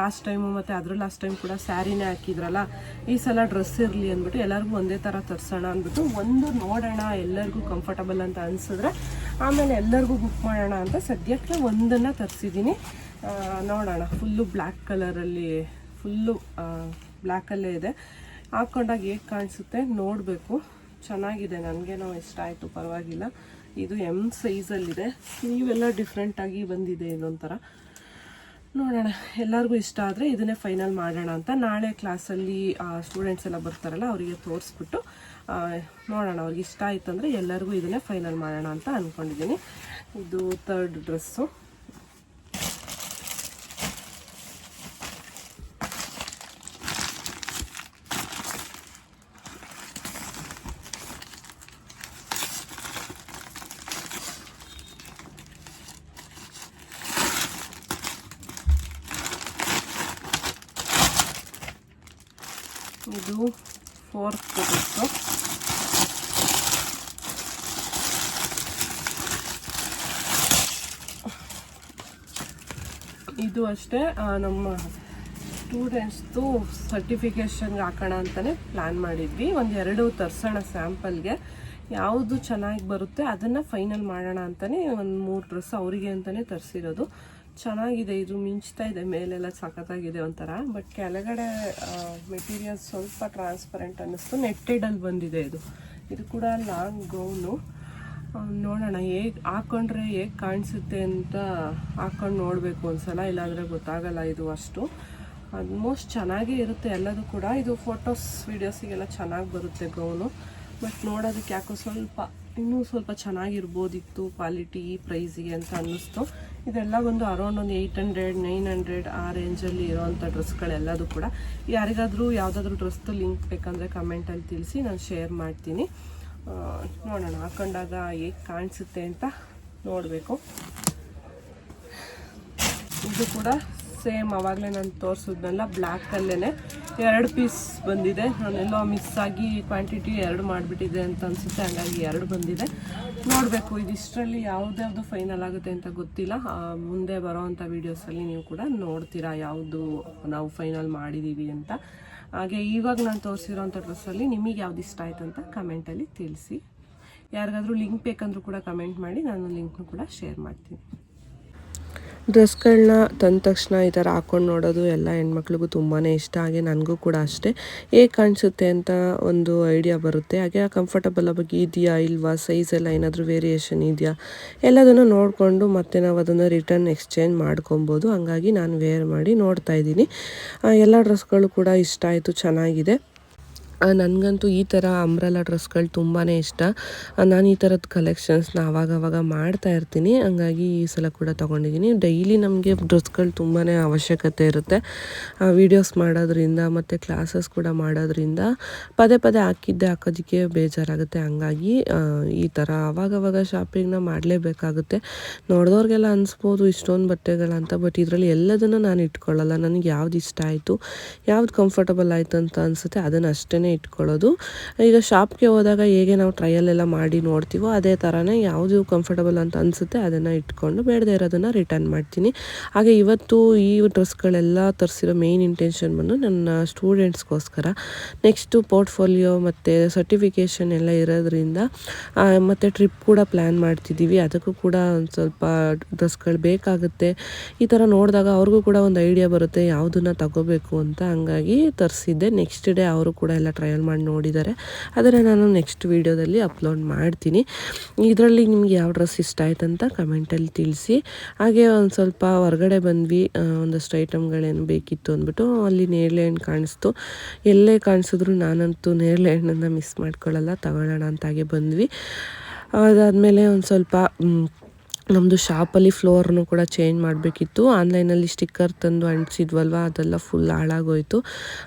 ಲಾಸ್ಟ್ ಟೈಮು ಮತ್ತು ಅದ್ರ ಲಾಸ್ಟ್ ಟೈಮ್ ಕೂಡ ಸ್ಯಾರಿನೇ ಹಾಕಿದ್ರಲ್ಲ, ಈ ಸಲ ಡ್ರೆಸ್ ಇರಲಿ ಅಂದ್ಬಿಟ್ಟು ಎಲ್ಲರಿಗೂ ಒಂದೇ ಥರ ತರಿಸೋಣ ಅಂದ್ಬಿಟ್ಟು ಒಂದು ನೋಡೋಣ, ಎಲ್ಲರಿಗೂ ಕಂಫರ್ಟಬಲ್ ಅಂತ ಅನಿಸಿದ್ರೆ ಆಮೇಲೆ ಎಲ್ಲರಿಗೂ ಬುಕ್ ಮಾಡೋಣ ಅಂತ ಸದ್ಯಕ್ಕೆ ಒಂದನ್ನು ತರಿಸಿದ್ದೀನಿ ನೋಡೋಣ ಫುಲ್ಲು ಬ್ಲ್ಯಾಕ್ ಕಲರಲ್ಲಿ ಫುಲ್ಲು ಬ್ಲ್ಯಾಕಲ್ಲೇ ಇದೆ. ಹಾಕ್ಕೊಂಡಾಗ ಹೇಗೆ ಕಾಣಿಸುತ್ತೆ ನೋಡಬೇಕು. ಚೆನ್ನಾಗಿದೆ, ನನಗೇನೋ ಇಷ್ಟ ಆಯಿತು, ಪರವಾಗಿಲ್ಲ. ಇದು ಎಂ ಸೈಜಲ್ಲಿದೆ ನೀವೆಲ್ಲ ಡಿಫ್ರೆಂಟಾಗಿ ಬಂದಿದೆ ಇದೊಂಥರ ನೋಡೋಣ, ಎಲ್ಲರಿಗೂ ಇಷ್ಟ ಆದರೆ ಇದನ್ನೇ ಫೈನಲ್ ಮಾಡೋಣ ಅಂತ. ನಾಳೆ ಕ್ಲಾಸಲ್ಲಿ ಸ್ಟೂಡೆಂಟ್ಸ್ ಎಲ್ಲ ಬರ್ತಾರಲ್ಲ, ಅವರಿಗೆ ತೋರಿಸ್ಬಿಟ್ಟು ನೋಡೋಣ, ಅವ್ರಿಗೆ ಇಷ್ಟ ಆಯ್ತು ಅಂದರೆ ಎಲ್ಲರಿಗೂ ಇದನ್ನೇ ಫೈನಲ್ ಮಾಡೋಣ ಅಂತ ಅಂದ್ಕೊಂಡಿದ್ದೀನಿ ಇದು ತರ್ಡ್ ಡ್ರೆಸ್ಸು ಇದು ಫೋರ್ತ್ ಪ್ರಾಡಕ್ಟು ಇದು ಅಷ್ಟೇ ನಮ್ಮ ಸ್ಟೂಡೆಂಟ್ಸ್ದು ಸರ್ಟಿಫಿಕೇಷನ್ಗೆ ಹಾಕೋಣ ಅಂತಲೇ ಪ್ಲ್ಯಾನ್ ಮಾಡಿದ್ವಿ. ಒಂದು ಎರಡು ತರ್ಸೋಣ ಸ್ಯಾಂಪಲ್ಗೆ ಯಾವುದು ಚೆನ್ನಾಗಿ ಬರುತ್ತೆ ಅದನ್ನು ಫೈನಲ್ ಮಾಡೋಣ ಅಂತಲೇ ಒಂದು ಮೂರು ಡ್ರೆಸ್ ಅವರಿಗೆ ಅಂತಲೇ ತರಿಸಿರೋದು. ಚೆನ್ನಾಗಿದೆ, ಇದು ಮಿಂಚ್ತಾ ಇದೆ, ಮೇಲೆಲ್ಲ ಸಖತ್ತಾಗಿದೆ ಒಂಥರ. ಬಟ್ ಕೆಳಗಡೆ ಮೆಟೀರಿಯಲ್ ಸ್ವಲ್ಪ ಟ್ರಾನ್ಸ್ಪರೆಂಟ್ ಅನ್ನಿಸ್ತು. ನೆಟ್ಟೆಡಲ್ಲಿ ಬಂದಿದೆ ಇದು. ಇದು ಕೂಡ ಲಾಂಗ್ ಗೌನು ನೋಡೋಣ, ಹೇಗೆ ಹಾಕ್ಕೊಂಡ್ರೆ ಹೇಗೆ ಕಾಣಿಸುತ್ತೆ ಅಂತ ಹಾಕೊಂಡು ನೋಡಬೇಕು ಒಂದ್ಸಲ. ಇಲ್ಲಾಂದರೆ ಗೊತ್ತಾಗಲ್ಲ ಇದು ಅಷ್ಟು. ಆಲ್ಮೋಸ್ಟ್ ಚೆನ್ನಾಗೇ ಇರುತ್ತೆ ಎಲ್ಲದೂ ಕೂಡ. ಇದು ಫೋಟೋಸ್ ವೀಡಿಯೋಸಿಗೆಲ್ಲ ಚೆನ್ನಾಗಿ ಬರುತ್ತೆ ಗೌನು ಬಟ್ ನೋಡೋದಕ್ಕೆ ಯಾಕೋ ಸ್ವಲ್ಪ ಇನ್ನೂ ಸ್ವಲ್ಪ ಚೆನ್ನಾಗಿರ್ಬೋದಿತ್ತು ಕ್ವಾಲಿಟಿ, ಪ್ರೈಸಿಗೆ ಅಂತ ಅನ್ನಿಸ್ತು. ಇದೆಲ್ಲ ಒಂದು ಅರೌಂಡ್ ಒಂದು ಏಯ್ಟ್ ಹಂಡ್ರೆಡ್ ನೈನ್ ಹಂಡ್ರೆಡ್ ಆ ರೇಂಜಲ್ಲಿ ಇರೋವಂಥ ಡ್ರೆಸ್ಗಳೆಲ್ಲದೂ ಕೂಡ. ಯಾರಿಗಾದರೂ ಯಾವುದಾದ್ರೂ ಡ್ರೆಸ್ದು ಲಿಂಕ್ ಬೇಕಂದರೆ ಕಮೆಂಟಲ್ಲಿ ತಿಳಿಸಿ, ನಾನು ಶೇರ್ ಮಾಡ್ತೀನಿ. ನೋಡೋಣ, ಹಾಕೊಂಡಾಗ ಹೇಗೆ ಕಾಣಿಸುತ್ತೆ ಅಂತ ನೋಡಬೇಕು. ಇದು ಕೂಡ ಸೇಮ್ ಅವಾಗಲೇ ನಾನು ತೋರಿಸಿದ್ನೆಲ್ಲ ಬ್ಲ್ಯಾಕಲ್ಲೇ ಎರಡು ಪೀಸ್ ಬಂದಿದೆ. ನಾನೆಲ್ಲೋ ಮಿಸ್ ಆಗಿ ಕ್ವಾಂಟಿಟಿ ಎರಡು ಮಾಡಿಬಿಟ್ಟಿದೆ ಅಂತ ಅನಿಸುತ್ತೆ. ಹಂಗಾಗಿ ಎರಡು ಬಂದಿದೆ. ನೋಡಬೇಕು, ಇದಿಷ್ಟರಲ್ಲಿ ಯಾವುದ್ಯಾವುದು ಫೈನಲ್ ಆಗುತ್ತೆ ಅಂತ ಗೊತ್ತಿಲ್ಲ. ಮುಂದೆ ಬರೋವಂಥ ವೀಡಿಯೋಸಲ್ಲಿ ನೀವು ಕೂಡ ನೋಡ್ತೀರಾ ಯಾವುದು ನಾವು ಫೈನಲ್ ಮಾಡಿದ್ದೀವಿ ಅಂತ. ಹಾಗೆ ಇವಾಗ ನಾನು ತೋರಿಸಿರೋಂಥ ಡ್ರೆಸ್ಸಲ್ಲಿ ನಿಮಗೆ ಯಾವ್ದು ಇಷ್ಟ ಆಯ್ತು ಅಂತ ಕಮೆಂಟಲ್ಲಿ ತಿಳಿಸಿ. ಯಾರಿಗಾದರೂ ಲಿಂಕ್ ಬೇಕಂದ್ರೂ ಕೂಡ ಕಮೆಂಟ್ ಮಾಡಿ, ನಾನು ಲಿಂಕ್ನು ಕೂಡ ಶೇರ್ ಮಾಡ್ತೀನಿ. ಡ್ರೆಸ್ಗಳನ್ನ ತಂದ ತಕ್ಷಣ ಈ ಥರ ಹಾಕೊಂಡು ನೋಡೋದು ಎಲ್ಲ ಹೆಣ್ಮಕ್ಳಿಗೂ ತುಂಬಾ ಇಷ್ಟ. ಹಾಗೆ ನನಗೂ ಕೂಡ ಅಷ್ಟೇ. ಹೇಗೆ ಕಾಣಿಸುತ್ತೆ ಅಂತ ಒಂದು ಐಡಿಯಾ ಬರುತ್ತೆ. ಹಾಗೆ ಆ ಕಂಫರ್ಟಬಲ್ ಬಗ್ಗೆ ಇದೆಯಾ ಇಲ್ವಾ? ಸೈಜ್ ಎಲ್ಲ ಏನಾದರೂ ವೇರಿಯೇಷನ್ ಇದೆಯಾ? ಎಲ್ಲದನ್ನು ನೋಡಿಕೊಂಡು ಮತ್ತೆ ನಾವು ಅದನ್ನು ರಿಟರ್ನ್ ಎಕ್ಸ್ಚೇಂಜ್ ಮಾಡ್ಕೊಬೋದು. ಹಂಗಾಗಿ ನಾನು ವೇರ್ ಮಾಡಿ ನೋಡ್ತಾ ಇದ್ದೀನಿ. ಎಲ್ಲ ಡ್ರೆಸ್ಗಳು ಕೂಡ ಇಷ್ಟ ಆಯಿತು, ಚೆನ್ನಾಗಿದೆ. ನನಗಂತೂ ಈ ಥರ ಅಂಬ್ರೆಲಾ ಡ್ರೆಸ್ಗಳು ತುಂಬಾ ಇಷ್ಟ. ನಾನು ಈ ಥರದ ಕಲೆಕ್ಷನ್ಸ್ನ ಆವಾಗವಾಗ ಮಾಡ್ತಾ ಇರ್ತೀನಿ. ಹಂಗಾಗಿ ಈ ಸಲ ಕೂಡ ತೊಗೊಂಡಿದ್ದೀನಿ ಡೈಲಿ ನಮಗೆ ಡ್ರೆಸ್ಗಳು ತುಂಬಾ ಅವಶ್ಯಕತೆ ಇರುತ್ತೆ. ವೀಡಿಯೋಸ್ ಮಾಡೋದ್ರಿಂದ ಮತ್ತು ಕ್ಲಾಸಸ್ ಕೂಡ ಮಾಡೋದ್ರಿಂದ ಪದೇ ಪದೇ ಹಾಕಿದ್ದೆ ಹಾಕೋದಕ್ಕೆ ಬೇಜಾರಾಗುತ್ತೆ. ಹಂಗಾಗಿ ಈ ಥರ ಆವಾಗವಾಗ ಶಾಪಿಂಗ್ನ ಮಾಡಲೇಬೇಕಾಗುತ್ತೆ. ನೋಡಿದವ್ರಿಗೆಲ್ಲ ಅನಿಸ್ಬೋದು ಇಷ್ಟೊಂದು ಬಟ್ಟೆಗಳಂತ ಬಟ್ ಇದರಲ್ಲಿ ಎಲ್ಲದನ್ನು ನಾನು ಇಟ್ಕೊಳ್ಳಲ್ಲ. ನನಗೆ ಯಾವ್ದು ಇಷ್ಟ ಆಯಿತು, ಯಾವ್ದು ಕಂಫರ್ಟಬಲ್ ಆಯಿತು ಅಂತ ಅನಿಸುತ್ತೆ, ಅದನ್ನು ಅಷ್ಟೇ ಇಟ್ಕೊಳ್ಳೋದು. ಈಗ ಶಾಪ್ಗೆ ಹೋದಾಗ ಹೇಗೆ ನಾವು ಟ್ರಯಲ್ ಎಲ್ಲ ಮಾಡಿ ನೋಡ್ತೀವೋ ಅದೇ ಥರನೇ ಯಾವುದು ಕಂಫರ್ಟಬಲ್ ಅಂತ ಅನಿಸುತ್ತೆ ಅದನ್ನು ಇಟ್ಕೊಂಡು ಬೇಡದೆ ಇರೋದನ್ನು ರಿಟರ್ನ್ ಮಾಡ್ತೀನಿ. ಹಾಗೆ ಇವತ್ತು ಈ ಡ್ರೆಸ್ಗಳೆಲ್ಲ ತರಿಸಿರೋ ಮೇಯ್ನ್ ಇಂಟೆನ್ಷನ್ ಬಂದು ನನ್ನ ಸ್ಟೂಡೆಂಟ್ಸ್ಗೋಸ್ಕರ ನೆಕ್ಸ್ಟು ಪೋರ್ಟ್ಫೋಲಿಯೋ ಮತ್ತು ಸರ್ಟಿಫಿಕೇಷನ್ ಎಲ್ಲ ಇರೋದ್ರಿಂದ ಮತ್ತು ಟ್ರಿಪ್ ಕೂಡ ಪ್ಲ್ಯಾನ್ ಮಾಡ್ತಿದ್ದೀವಿ. ಅದಕ್ಕೂ ಕೂಡ ಒಂದು ಸ್ವಲ್ಪ ಡ್ರೆಸ್ಗಳು ಬೇಕಾಗುತ್ತೆ. ಈ ಥರ ನೋಡಿದಾಗ ಅವ್ರಿಗೂ ಕೂಡ ಒಂದು ಐಡಿಯಾ ಬರುತ್ತೆ ಯಾವುದನ್ನ ತಗೋಬೇಕು ಅಂತ ಹಂಗಾಗಿ ತರಿಸಿದ್ದೆ. ನೆಕ್ಸ್ಟ್ ಡೇ ಅವರು ಕೂಡ ಎಲ್ಲ ಟ್ರಯಲ್ ಮಾಡಿ ನೋಡಿದ್ದಾರೆ. ಅದನ್ನು ನಾನು ನೆಕ್ಸ್ಟ್ ವೀಡಿಯೋದಲ್ಲಿ ಅಪ್ಲೋಡ್ ಮಾಡ್ತೀನಿ. ಇದರಲ್ಲಿ ನಿಮ್ಗೆ ಯಾವ ಡ್ರೆಸ್ ಇಷ್ಟ ಆಯ್ತು ಅಂತ ಕಮೆಂಟಲ್ಲಿ ತಿಳಿಸಿ. ಹಾಗೆ ಒಂದು ಸ್ವಲ್ಪ ಹೊರಗಡೆ ಬಂದ್ವಿ ಒಂದಷ್ಟು ಐಟಮ್ಗಳೇನು ಬೇಕಿತ್ತು ಅಂದ್ಬಿಟ್ಟು ಅಲ್ಲಿ ನೇರಳೆ ಹಣ್ಣು ಕಾಣಿಸ್ತು. ಎಲ್ಲೇ ಕಾಣಿಸಿದ್ರು ನಾನಂತೂ ನೇರಳೆ ಹಣ್ಣನ್ನು ಮಿಸ್ ಮಾಡ್ಕೊಳ್ಳಲ್ಲ, ತಗೊಳ್ಳೋಣ ಅಂತ ಹಾಗೆ ಬಂದ್ವಿ. ಅದಾದಮೇಲೆ ಒಂದು ಸ್ವಲ್ಪ ನಮ್ಮದು ಶಾಪಲ್ಲಿ ಫ್ಲೋರ್ನು ಕೂಡ ಚೇಂಜ್ ಮಾಡಬೇಕಿತ್ತು. ಆನ್ಲೈನಲ್ಲಿ ಸ್ಟಿಕ್ಕರ್ ತಂದು ಅಂಟಿಸಿದ್ವಲ್ವ? ಅದೆಲ್ಲ ಫುಲ್ ಹಾಳಾಗೋಯ್ತು.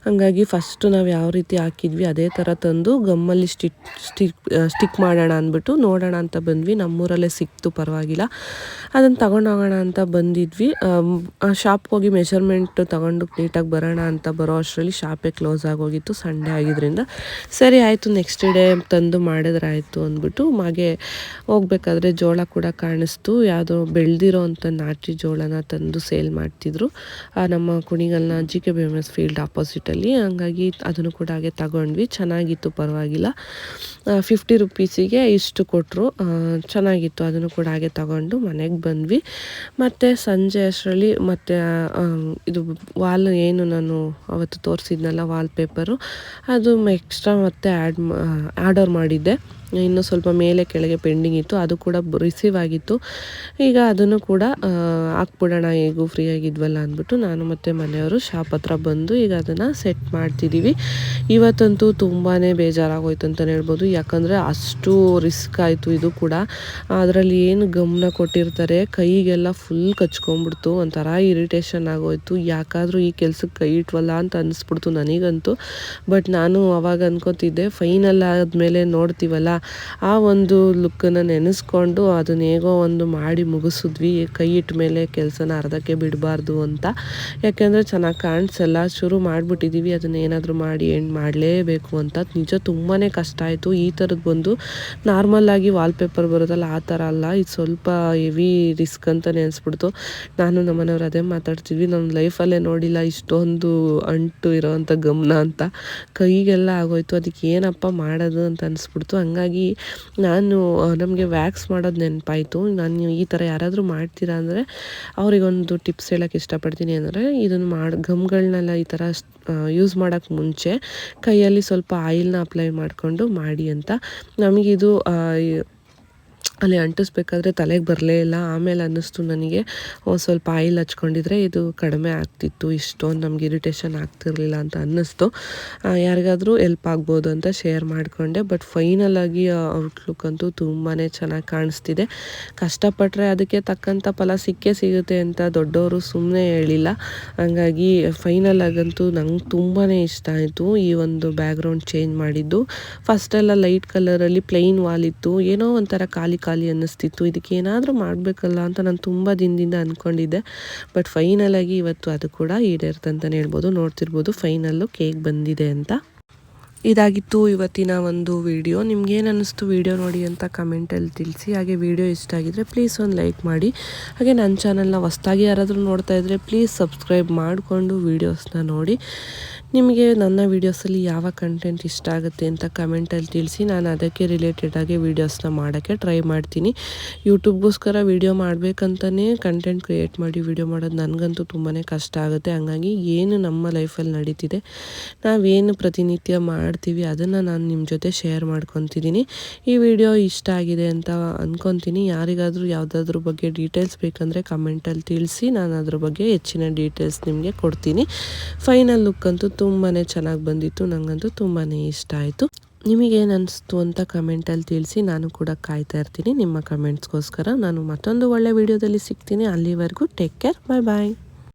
ಹಾಗಾಗಿ ಫಸ್ಟು ನಾವು ಯಾವ ರೀತಿ ಹಾಕಿದ್ವಿ, ಅದೇ ಥರ ತಂದು ಗಮ್ಮಲ್ಲಿ ಸ್ಟಿಕ್ ಸ್ಟಿಕ್ ಸ್ಟಿಕ್ ಮಾಡೋಣ ಅಂದ್ಬಿಟ್ಟು ನೋಡೋಣ ಅಂತ ಬಂದ್ವಿ. ನಮ್ಮೂರಲ್ಲೇ ಸಿಕ್ತು, ಪರವಾಗಿಲ್ಲ. ಅದನ್ನು ತಗೊಂಡು ಹೋಗೋಣ ಅಂತ ಬಂದಿದ್ವಿ. ಶಾಪ್ಗೆ ಹೋಗಿ ಮೆಷರ್ಮೆಂಟ್ ತಗೊಂಡು ನೀಟಾಗಿ ಬರೋಣ ಅಂತ ಬರೋ ಅಷ್ಟರಲ್ಲಿ ಶಾಪೇ ಕ್ಲೋಸ್ ಆಗೋಗಿತ್ತು. ಸಂಡೇ ಆಗಿದ್ದರಿಂದ ಸರಿ, ಆಯಿತು ನೆಕ್ಸ್ಟ್ ಡೇ ತಂದು ಮಾಡಿದ್ರೆ ಆಯಿತು ಅಂದ್ಬಿಟ್ಟು, ಹಾಗೆ ಹೋಗ್ಬೇಕಾದ್ರೆ ಜೋಳ ಕೂಡ ಕಾಣಿಸ್ತು. ಯಾವುದೋ ಬೆಳೆದಿರೋ ಅಂಥ ನಾಟಿ ಜೋಳನ ತಂದು ಸೇಲ್ ಮಾಡ್ತಿದ್ರು. ನಮ್ಮ ಕುಣಿಗಲ್ನ G K B M S field ಆಪೋಸಿಟಲ್ಲಿ ಹಂಗಾಗಿ ಅದನ್ನು ಕೂಡ ಹಾಗೆ ತಗೊಂಡ್ವಿ. ಚೆನ್ನಾಗಿತ್ತು, ಪರವಾಗಿಲ್ಲ. ಫಿಫ್ಟಿ ರುಪೀಸಿಗೆ ಇಷ್ಟು ಕೊಟ್ಟರು ಚೆನ್ನಾಗಿತ್ತು. ಅದನ್ನು ಕೂಡ ಹಾಗೆ ತಗೊಂಡು ಮನೆಗೆ ಬಂದ್ವಿ. ಮತ್ತು ಸಂಜೆ ಅಷ್ಟರಲ್ಲಿ ಮತ್ತು ಇದು ವಾಲ್ ಏನು ನಾನು ಅವತ್ತು ತೋರಿಸಿದ್ನಲ್ಲ ವಾಲ್ ಪೇಪರು ಅದು ಎಕ್ಸ್ಟ್ರಾ ಮತ್ತೆ ಆ್ಯಡ್ ಆರ್ಡರ್ ಮಾಡಿದ್ದೆ. ಇನ್ನೂ ಸ್ವಲ್ಪ ಮೇಲೆ ಕೆಳಗೆ ಪೆಂಡಿಂಗ್ ಇತ್ತು. ಅದು ಕೂಡ ರಿಸೀವ್ ಆಗಿತ್ತು. ಈಗ ಅದನ್ನು ಕೂಡ ಹಾಕ್ಬಿಡೋಣ, ಹೇಗೂ ಫ್ರೀ ಆಗಿದ್ವಲ್ಲ ಅಂದ್ಬಿಟ್ಟು ನಾನು ಮತ್ತು ಮನೆಯವರು ಶಾಪ್ ಹತ್ರ ಬಂದು ಈಗ ಅದನ್ನು ಸೆಟ್ ಮಾಡ್ತಿದ್ದೀವಿ ಇವತ್ತಂತೂ ತುಂಬಾ ಬೇಜಾರಾಗೋಯ್ತು ಅಂತಲೇ ಹೇಳ್ಬೋದು. ಯಾಕಂದರೆ ಅಷ್ಟು ರಿಸ್ಕ್ ಆಯಿತು ಇದು ಕೂಡ. ಅದರಲ್ಲಿ ಏನು ಗಮನ ಕೊಟ್ಟಿರ್ತಾರೆ, ಕೈಗೆಲ್ಲ ಫುಲ್ ಕಚ್ಕೊಂಡ್ಬಿಡ್ತು, ಒಂಥರ ಇರಿಟೇಷನ್ ಆಗೋಯ್ತು. ಯಾಕಾದರೂ ಈ ಕೆಲ್ಸಕ್ಕೆ ಕೈ ಇಟ್ವಲ್ಲ ಅಂತ ಅನಿಸ್ಬಿಡ್ತು ನನಗಂತೂ. ಬಟ್ ನಾನು ಅವಾಗ ಅನ್ಕೋತಿದ್ದೆ ಫೈನಲ್ ಆದಮೇಲೆ ನೋಡ್ತೀವಲ್ಲ, ಆ ಒಂದು ಲುಕ್ಕನ್ನು ನೆನೆಸ್ಕೊಂಡು ಅದನ್ನ ಹೇಗೋ ಒಂದು ಮಾಡಿ ಮುಗಿಸಿದ್ವಿ. ಕೈ ಇಟ್ಟ ಮೇಲೆ ಕೆಲಸನ ಅರ್ಧಕ್ಕೆ ಬಿಡಬಾರ್ದು ಅಂತ. ಯಾಕೆಂದರೆ ಚೆನ್ನಾಗಿ ಕಾಣಿಸಲ್ಲ ಶುರು ಮಾಡಿಬಿಟ್ಟಿದ್ದೀವಿ ಅದನ್ನ ಏನಾದರೂ ಮಾಡಿ ಎಂಡ್ ಮಾಡಲೇಬೇಕು ಅಂತ. ನಿಜ ತುಂಬಾ ಕಷ್ಟ ಆಯಿತು. ಈ ಥರದ್ದು ಬಂದು ನಾರ್ಮಲಾಗಿ ವಾಲ್ಪೇಪರ್ ಬರೋದಲ್ಲ ಆ ಥರ ಅಲ್ಲ. ಇದು ಸ್ವಲ್ಪ ಹೆವಿ ರಿಸ್ಕ್ ಅಂತಲೇ ಅನಿಸ್ಬಿಡ್ತು. ನಾನು ನಮ್ಮನೆಯವ್ರು ಅದೇ ಮಾತಾಡ್ತಿದ್ವಿ. ನಮ್ಮ ಲೈಫಲ್ಲೇ ನೋಡಿಲ್ಲ ಇಷ್ಟೊಂದು ಅಂಟು ಇರೋವಂಥ ಗಮನ ಅಂತ. ಕೈಗೆಲ್ಲ ಆಗೋಯ್ತು. ಅದಕ್ಕೆ ಏನಪ್ಪ ಮಾಡೋದು ಅಂತ ಅನಿಸ್ಬಿಡ್ತು. ಹಂಗಾಗಿ ನಾನು ನಮಗೆ ವ್ಯಾಕ್ಸ್ ಮಾಡೋದು ನೆನಪಾಯಿತು. ನಾನು ನೀವು ಈ ಥರ ಯಾರಾದರೂ ಮಾಡ್ತೀರಾ ಅಂದರೆ ಅವರಿಗೊಂದು ಟಿಪ್ಸ್ ಹೇಳೋಕ್ಕೆ ಇಷ್ಟಪಡ್ತೀನಿ ಅಂದರೆ ಇದನ್ನು ಮಾಡಿ ಗಮ್ಗಳನ್ನೆಲ್ಲ ಈ ಥರ ಯೂಸ್ ಮಾಡೋಕ್ಕೆ ಮುಂಚೆ ಕೈಯಲ್ಲಿ ಸ್ವಲ್ಪ ಆಯಿಲ್ನ ಅಪ್ಲೈ ಮಾಡಿಕೊಂಡು ಮಾಡಿ ಅಂತ. ನಮಗಿದು ಅಲ್ಲಿ ಅಂಟಿಸ್ಬೇಕಾದ್ರೆ ತಲೆಗೆ ಬರಲೇ ಇಲ್ಲ. ಆಮೇಲೆ ಅನ್ನಿಸ್ತು ನನಗೆ. ಒಂದು ಸ್ವಲ್ಪ ಆಯಿಲ್ ಹಚ್ಕೊಂಡಿದ್ರೆ ಇದು ಕಡಿಮೆ ಆಗ್ತಿತ್ತು, ಇಷ್ಟೊಂದು ನಮ್ಗೆ ಇರಿಟೇಷನ್ ಆಗ್ತಿರಲಿಲ್ಲ ಅಂತ ಅನ್ನಿಸ್ತು. ಯಾರಿಗಾದರೂ ಎಲ್ಪ್ ಆಗ್ಬೋದು ಅಂತ ಶೇರ್ ಮಾಡಿಕೊಂಡೆ. ಬಟ್ ಫೈನಲಾಗಿ ಔಟ್ಲುಕ್ ಅಂತೂ ತುಂಬಾ ಚೆನ್ನಾಗಿ ಕಾಣಿಸ್ತಿದೆ. ಕಷ್ಟಪಟ್ಟರೆ ಅದಕ್ಕೆ ತಕ್ಕಂಥ ಫಲ ಸಿಕ್ಕೇ ಸಿಗುತ್ತೆ ಅಂತ ದೊಡ್ಡವರು ಸುಮ್ಮನೆ ಹೇಳಿಲ್ಲ. ಹಂಗಾಗಿ ಫೈನಲ್ ಆಗಂತೂ ನಂಗೆ ತುಂಬಾ ಇಷ್ಟ ಆಯಿತು ಈ ಒಂದು ಬ್ಯಾಕ್ಗ್ರೌಂಡ್ ಚೇಂಜ್ ಮಾಡಿದ್ದು. ಫಸ್ಟೆಲ್ಲ ಲೈಟ್ ಕಲರಲ್ಲಿ ಪ್ಲೈನ್ ವಾಲ್ ಇತ್ತು. ಏನೋ ಒಂಥರ ಖಾಲಿ ಖಾಲಿ ಅನ್ನಿಸ್ತಿತ್ತು. ಇದಕ್ಕೆ ಏನಾದರೂ ಮಾಡಬೇಕಲ್ಲ ಅಂತ ನಾನು ತುಂಬ ದಿನದಿಂದ ಅಂದ್ಕೊಂಡಿದ್ದೆ ಬಟ್ ಫೈನಲಾಗಿ ಇವತ್ತು ಅದು ಕೂಡ ಈಡೇರ್ತಂತಲೇ ಹೇಳ್ಬೋದು. ನೋಡ್ತಿರ್ಬೋದು ಫೈನಲ್ಲು ಕೇಕ್ ಬಂದಿದೆ ಅಂತ. ಇದಾಗಿತ್ತು ಇವತ್ತಿನ ಒಂದು ವಿಡಿಯೋ ನಿಮ್ಗೇನು ಅನ್ನಿಸ್ತು ವಿಡಿಯೋ ನೋಡಿ ಅಂತ ಕಮೆಂಟಲ್ಲಿ ತಿಳಿಸಿ. ಹಾಗೆ ವಿಡಿಯೋ ಇಷ್ಟ ಆಗಿದ್ರೆ ಪ್ಲೀಸ್ ಒಂದು ಲೈಕ್ ಮಾಡಿ. ಹಾಗೆ ನನ್ನ ಚಾನಲ್ನ ಹೊಸ್ದಾಗಿ ಯಾರಾದರೂ ನೋಡ್ತಾ ಇದ್ದರೆ ಪ್ಲೀಸ್ ಸಬ್ಸ್ಕ್ರೈಬ್ ಮಾಡಿಕೊಂಡು ವೀಡಿಯೋಸ್ನ ನೋಡಿ. ನಿಮಗೆ ನನ್ನ ವೀಡಿಯೋಸಲ್ಲಿ ಯಾವ ಕಂಟೆಂಟ್ ಇಷ್ಟ ಆಗುತ್ತೆ ಅಂತ ಕಮೆಂಟಲ್ಲಿ ತಿಳಿಸಿ. ನಾನು ಅದಕ್ಕೆ ರಿಲೇಟೆಡಾಗಿ ವೀಡಿಯೋಸ್ನ ಮಾಡೋಕ್ಕೆ ಟ್ರೈ ಮಾಡ್ತೀನಿ. ಯೂಟ್ಯೂಬ್ಗೋಸ್ಕರ ವೀಡಿಯೋ ಮಾಡಬೇಕಂತಲೇ ಕಂಟೆಂಟ್ ಕ್ರಿಯೇಟ್ ಮಾಡಿ ವೀಡಿಯೋ ಮಾಡೋದು ನನಗಂತೂ ತುಂಬಾ ಕಷ್ಟ ಆಗುತ್ತೆ. ಹಂಗಾಗಿ ಏನು ನಮ್ಮ ಲೈಫಲ್ಲಿ ನಡೀತಿದೆ, ನಾವೇನು ಪ್ರತಿನಿತ್ಯ ಮಾಡ್ತೀವಿ, ಅದನ್ನು ನಾನು ನಿಮ್ಮ ಜೊತೆ ಶೇರ್ ಮಾಡ್ಕೊತಿದ್ದೀನಿ ಈ ವಿಡಿಯೋ ಇಷ್ಟ ಆಗಿದೆ ಅಂತ ಅಂದ್ಕೊತೀನಿ ಯಾರಿಗಾದರೂ ಯಾವುದಾದ್ರ ಬಗ್ಗೆ ಡೀಟೇಲ್ಸ್ ಬೇಕಂದರೆ ಕಮೆಂಟಲ್ಲಿ ತಿಳಿಸಿ, ನಾನು ಅದ್ರ ಬಗ್ಗೆ ಹೆಚ್ಚಿನ ಡೀಟೇಲ್ಸ್ ನಿಮಗೆ ಕೊಡ್ತೀನಿ. ಫೈನಲ್ ಲುಕ್ ಅಂತೂ ತುಂಬಾ ಚೆನ್ನಾಗಿ ಬಂದಿತ್ತು ನನಗಂತೂ ತುಂಬಾ ಇಷ್ಟ ಆಯಿತು. ನಿಮಗೇನು ಅನಿಸ್ತು ಅಂತ ಕಮೆಂಟಲ್ಲಿ ತಿಳಿಸಿ, ನಾನು ಕೂಡ ಕಾಯ್ತಾ ಇರ್ತೀನಿ. ನಿಮ್ಮ ಕಮೆಂಟ್ಸ್ಗೋಸ್ಕರ ನಾನು ಮತ್ತೊಂದು ಒಳ್ಳೆ ವಿಡಿಯೋದಲ್ಲಿ ಸಿಗ್ತೀನಿ. ಅಲ್ಲಿವರೆಗೂ ಟೇಕ್ ಕೇರ್ ಬಾಯ್ ಬಾಯ್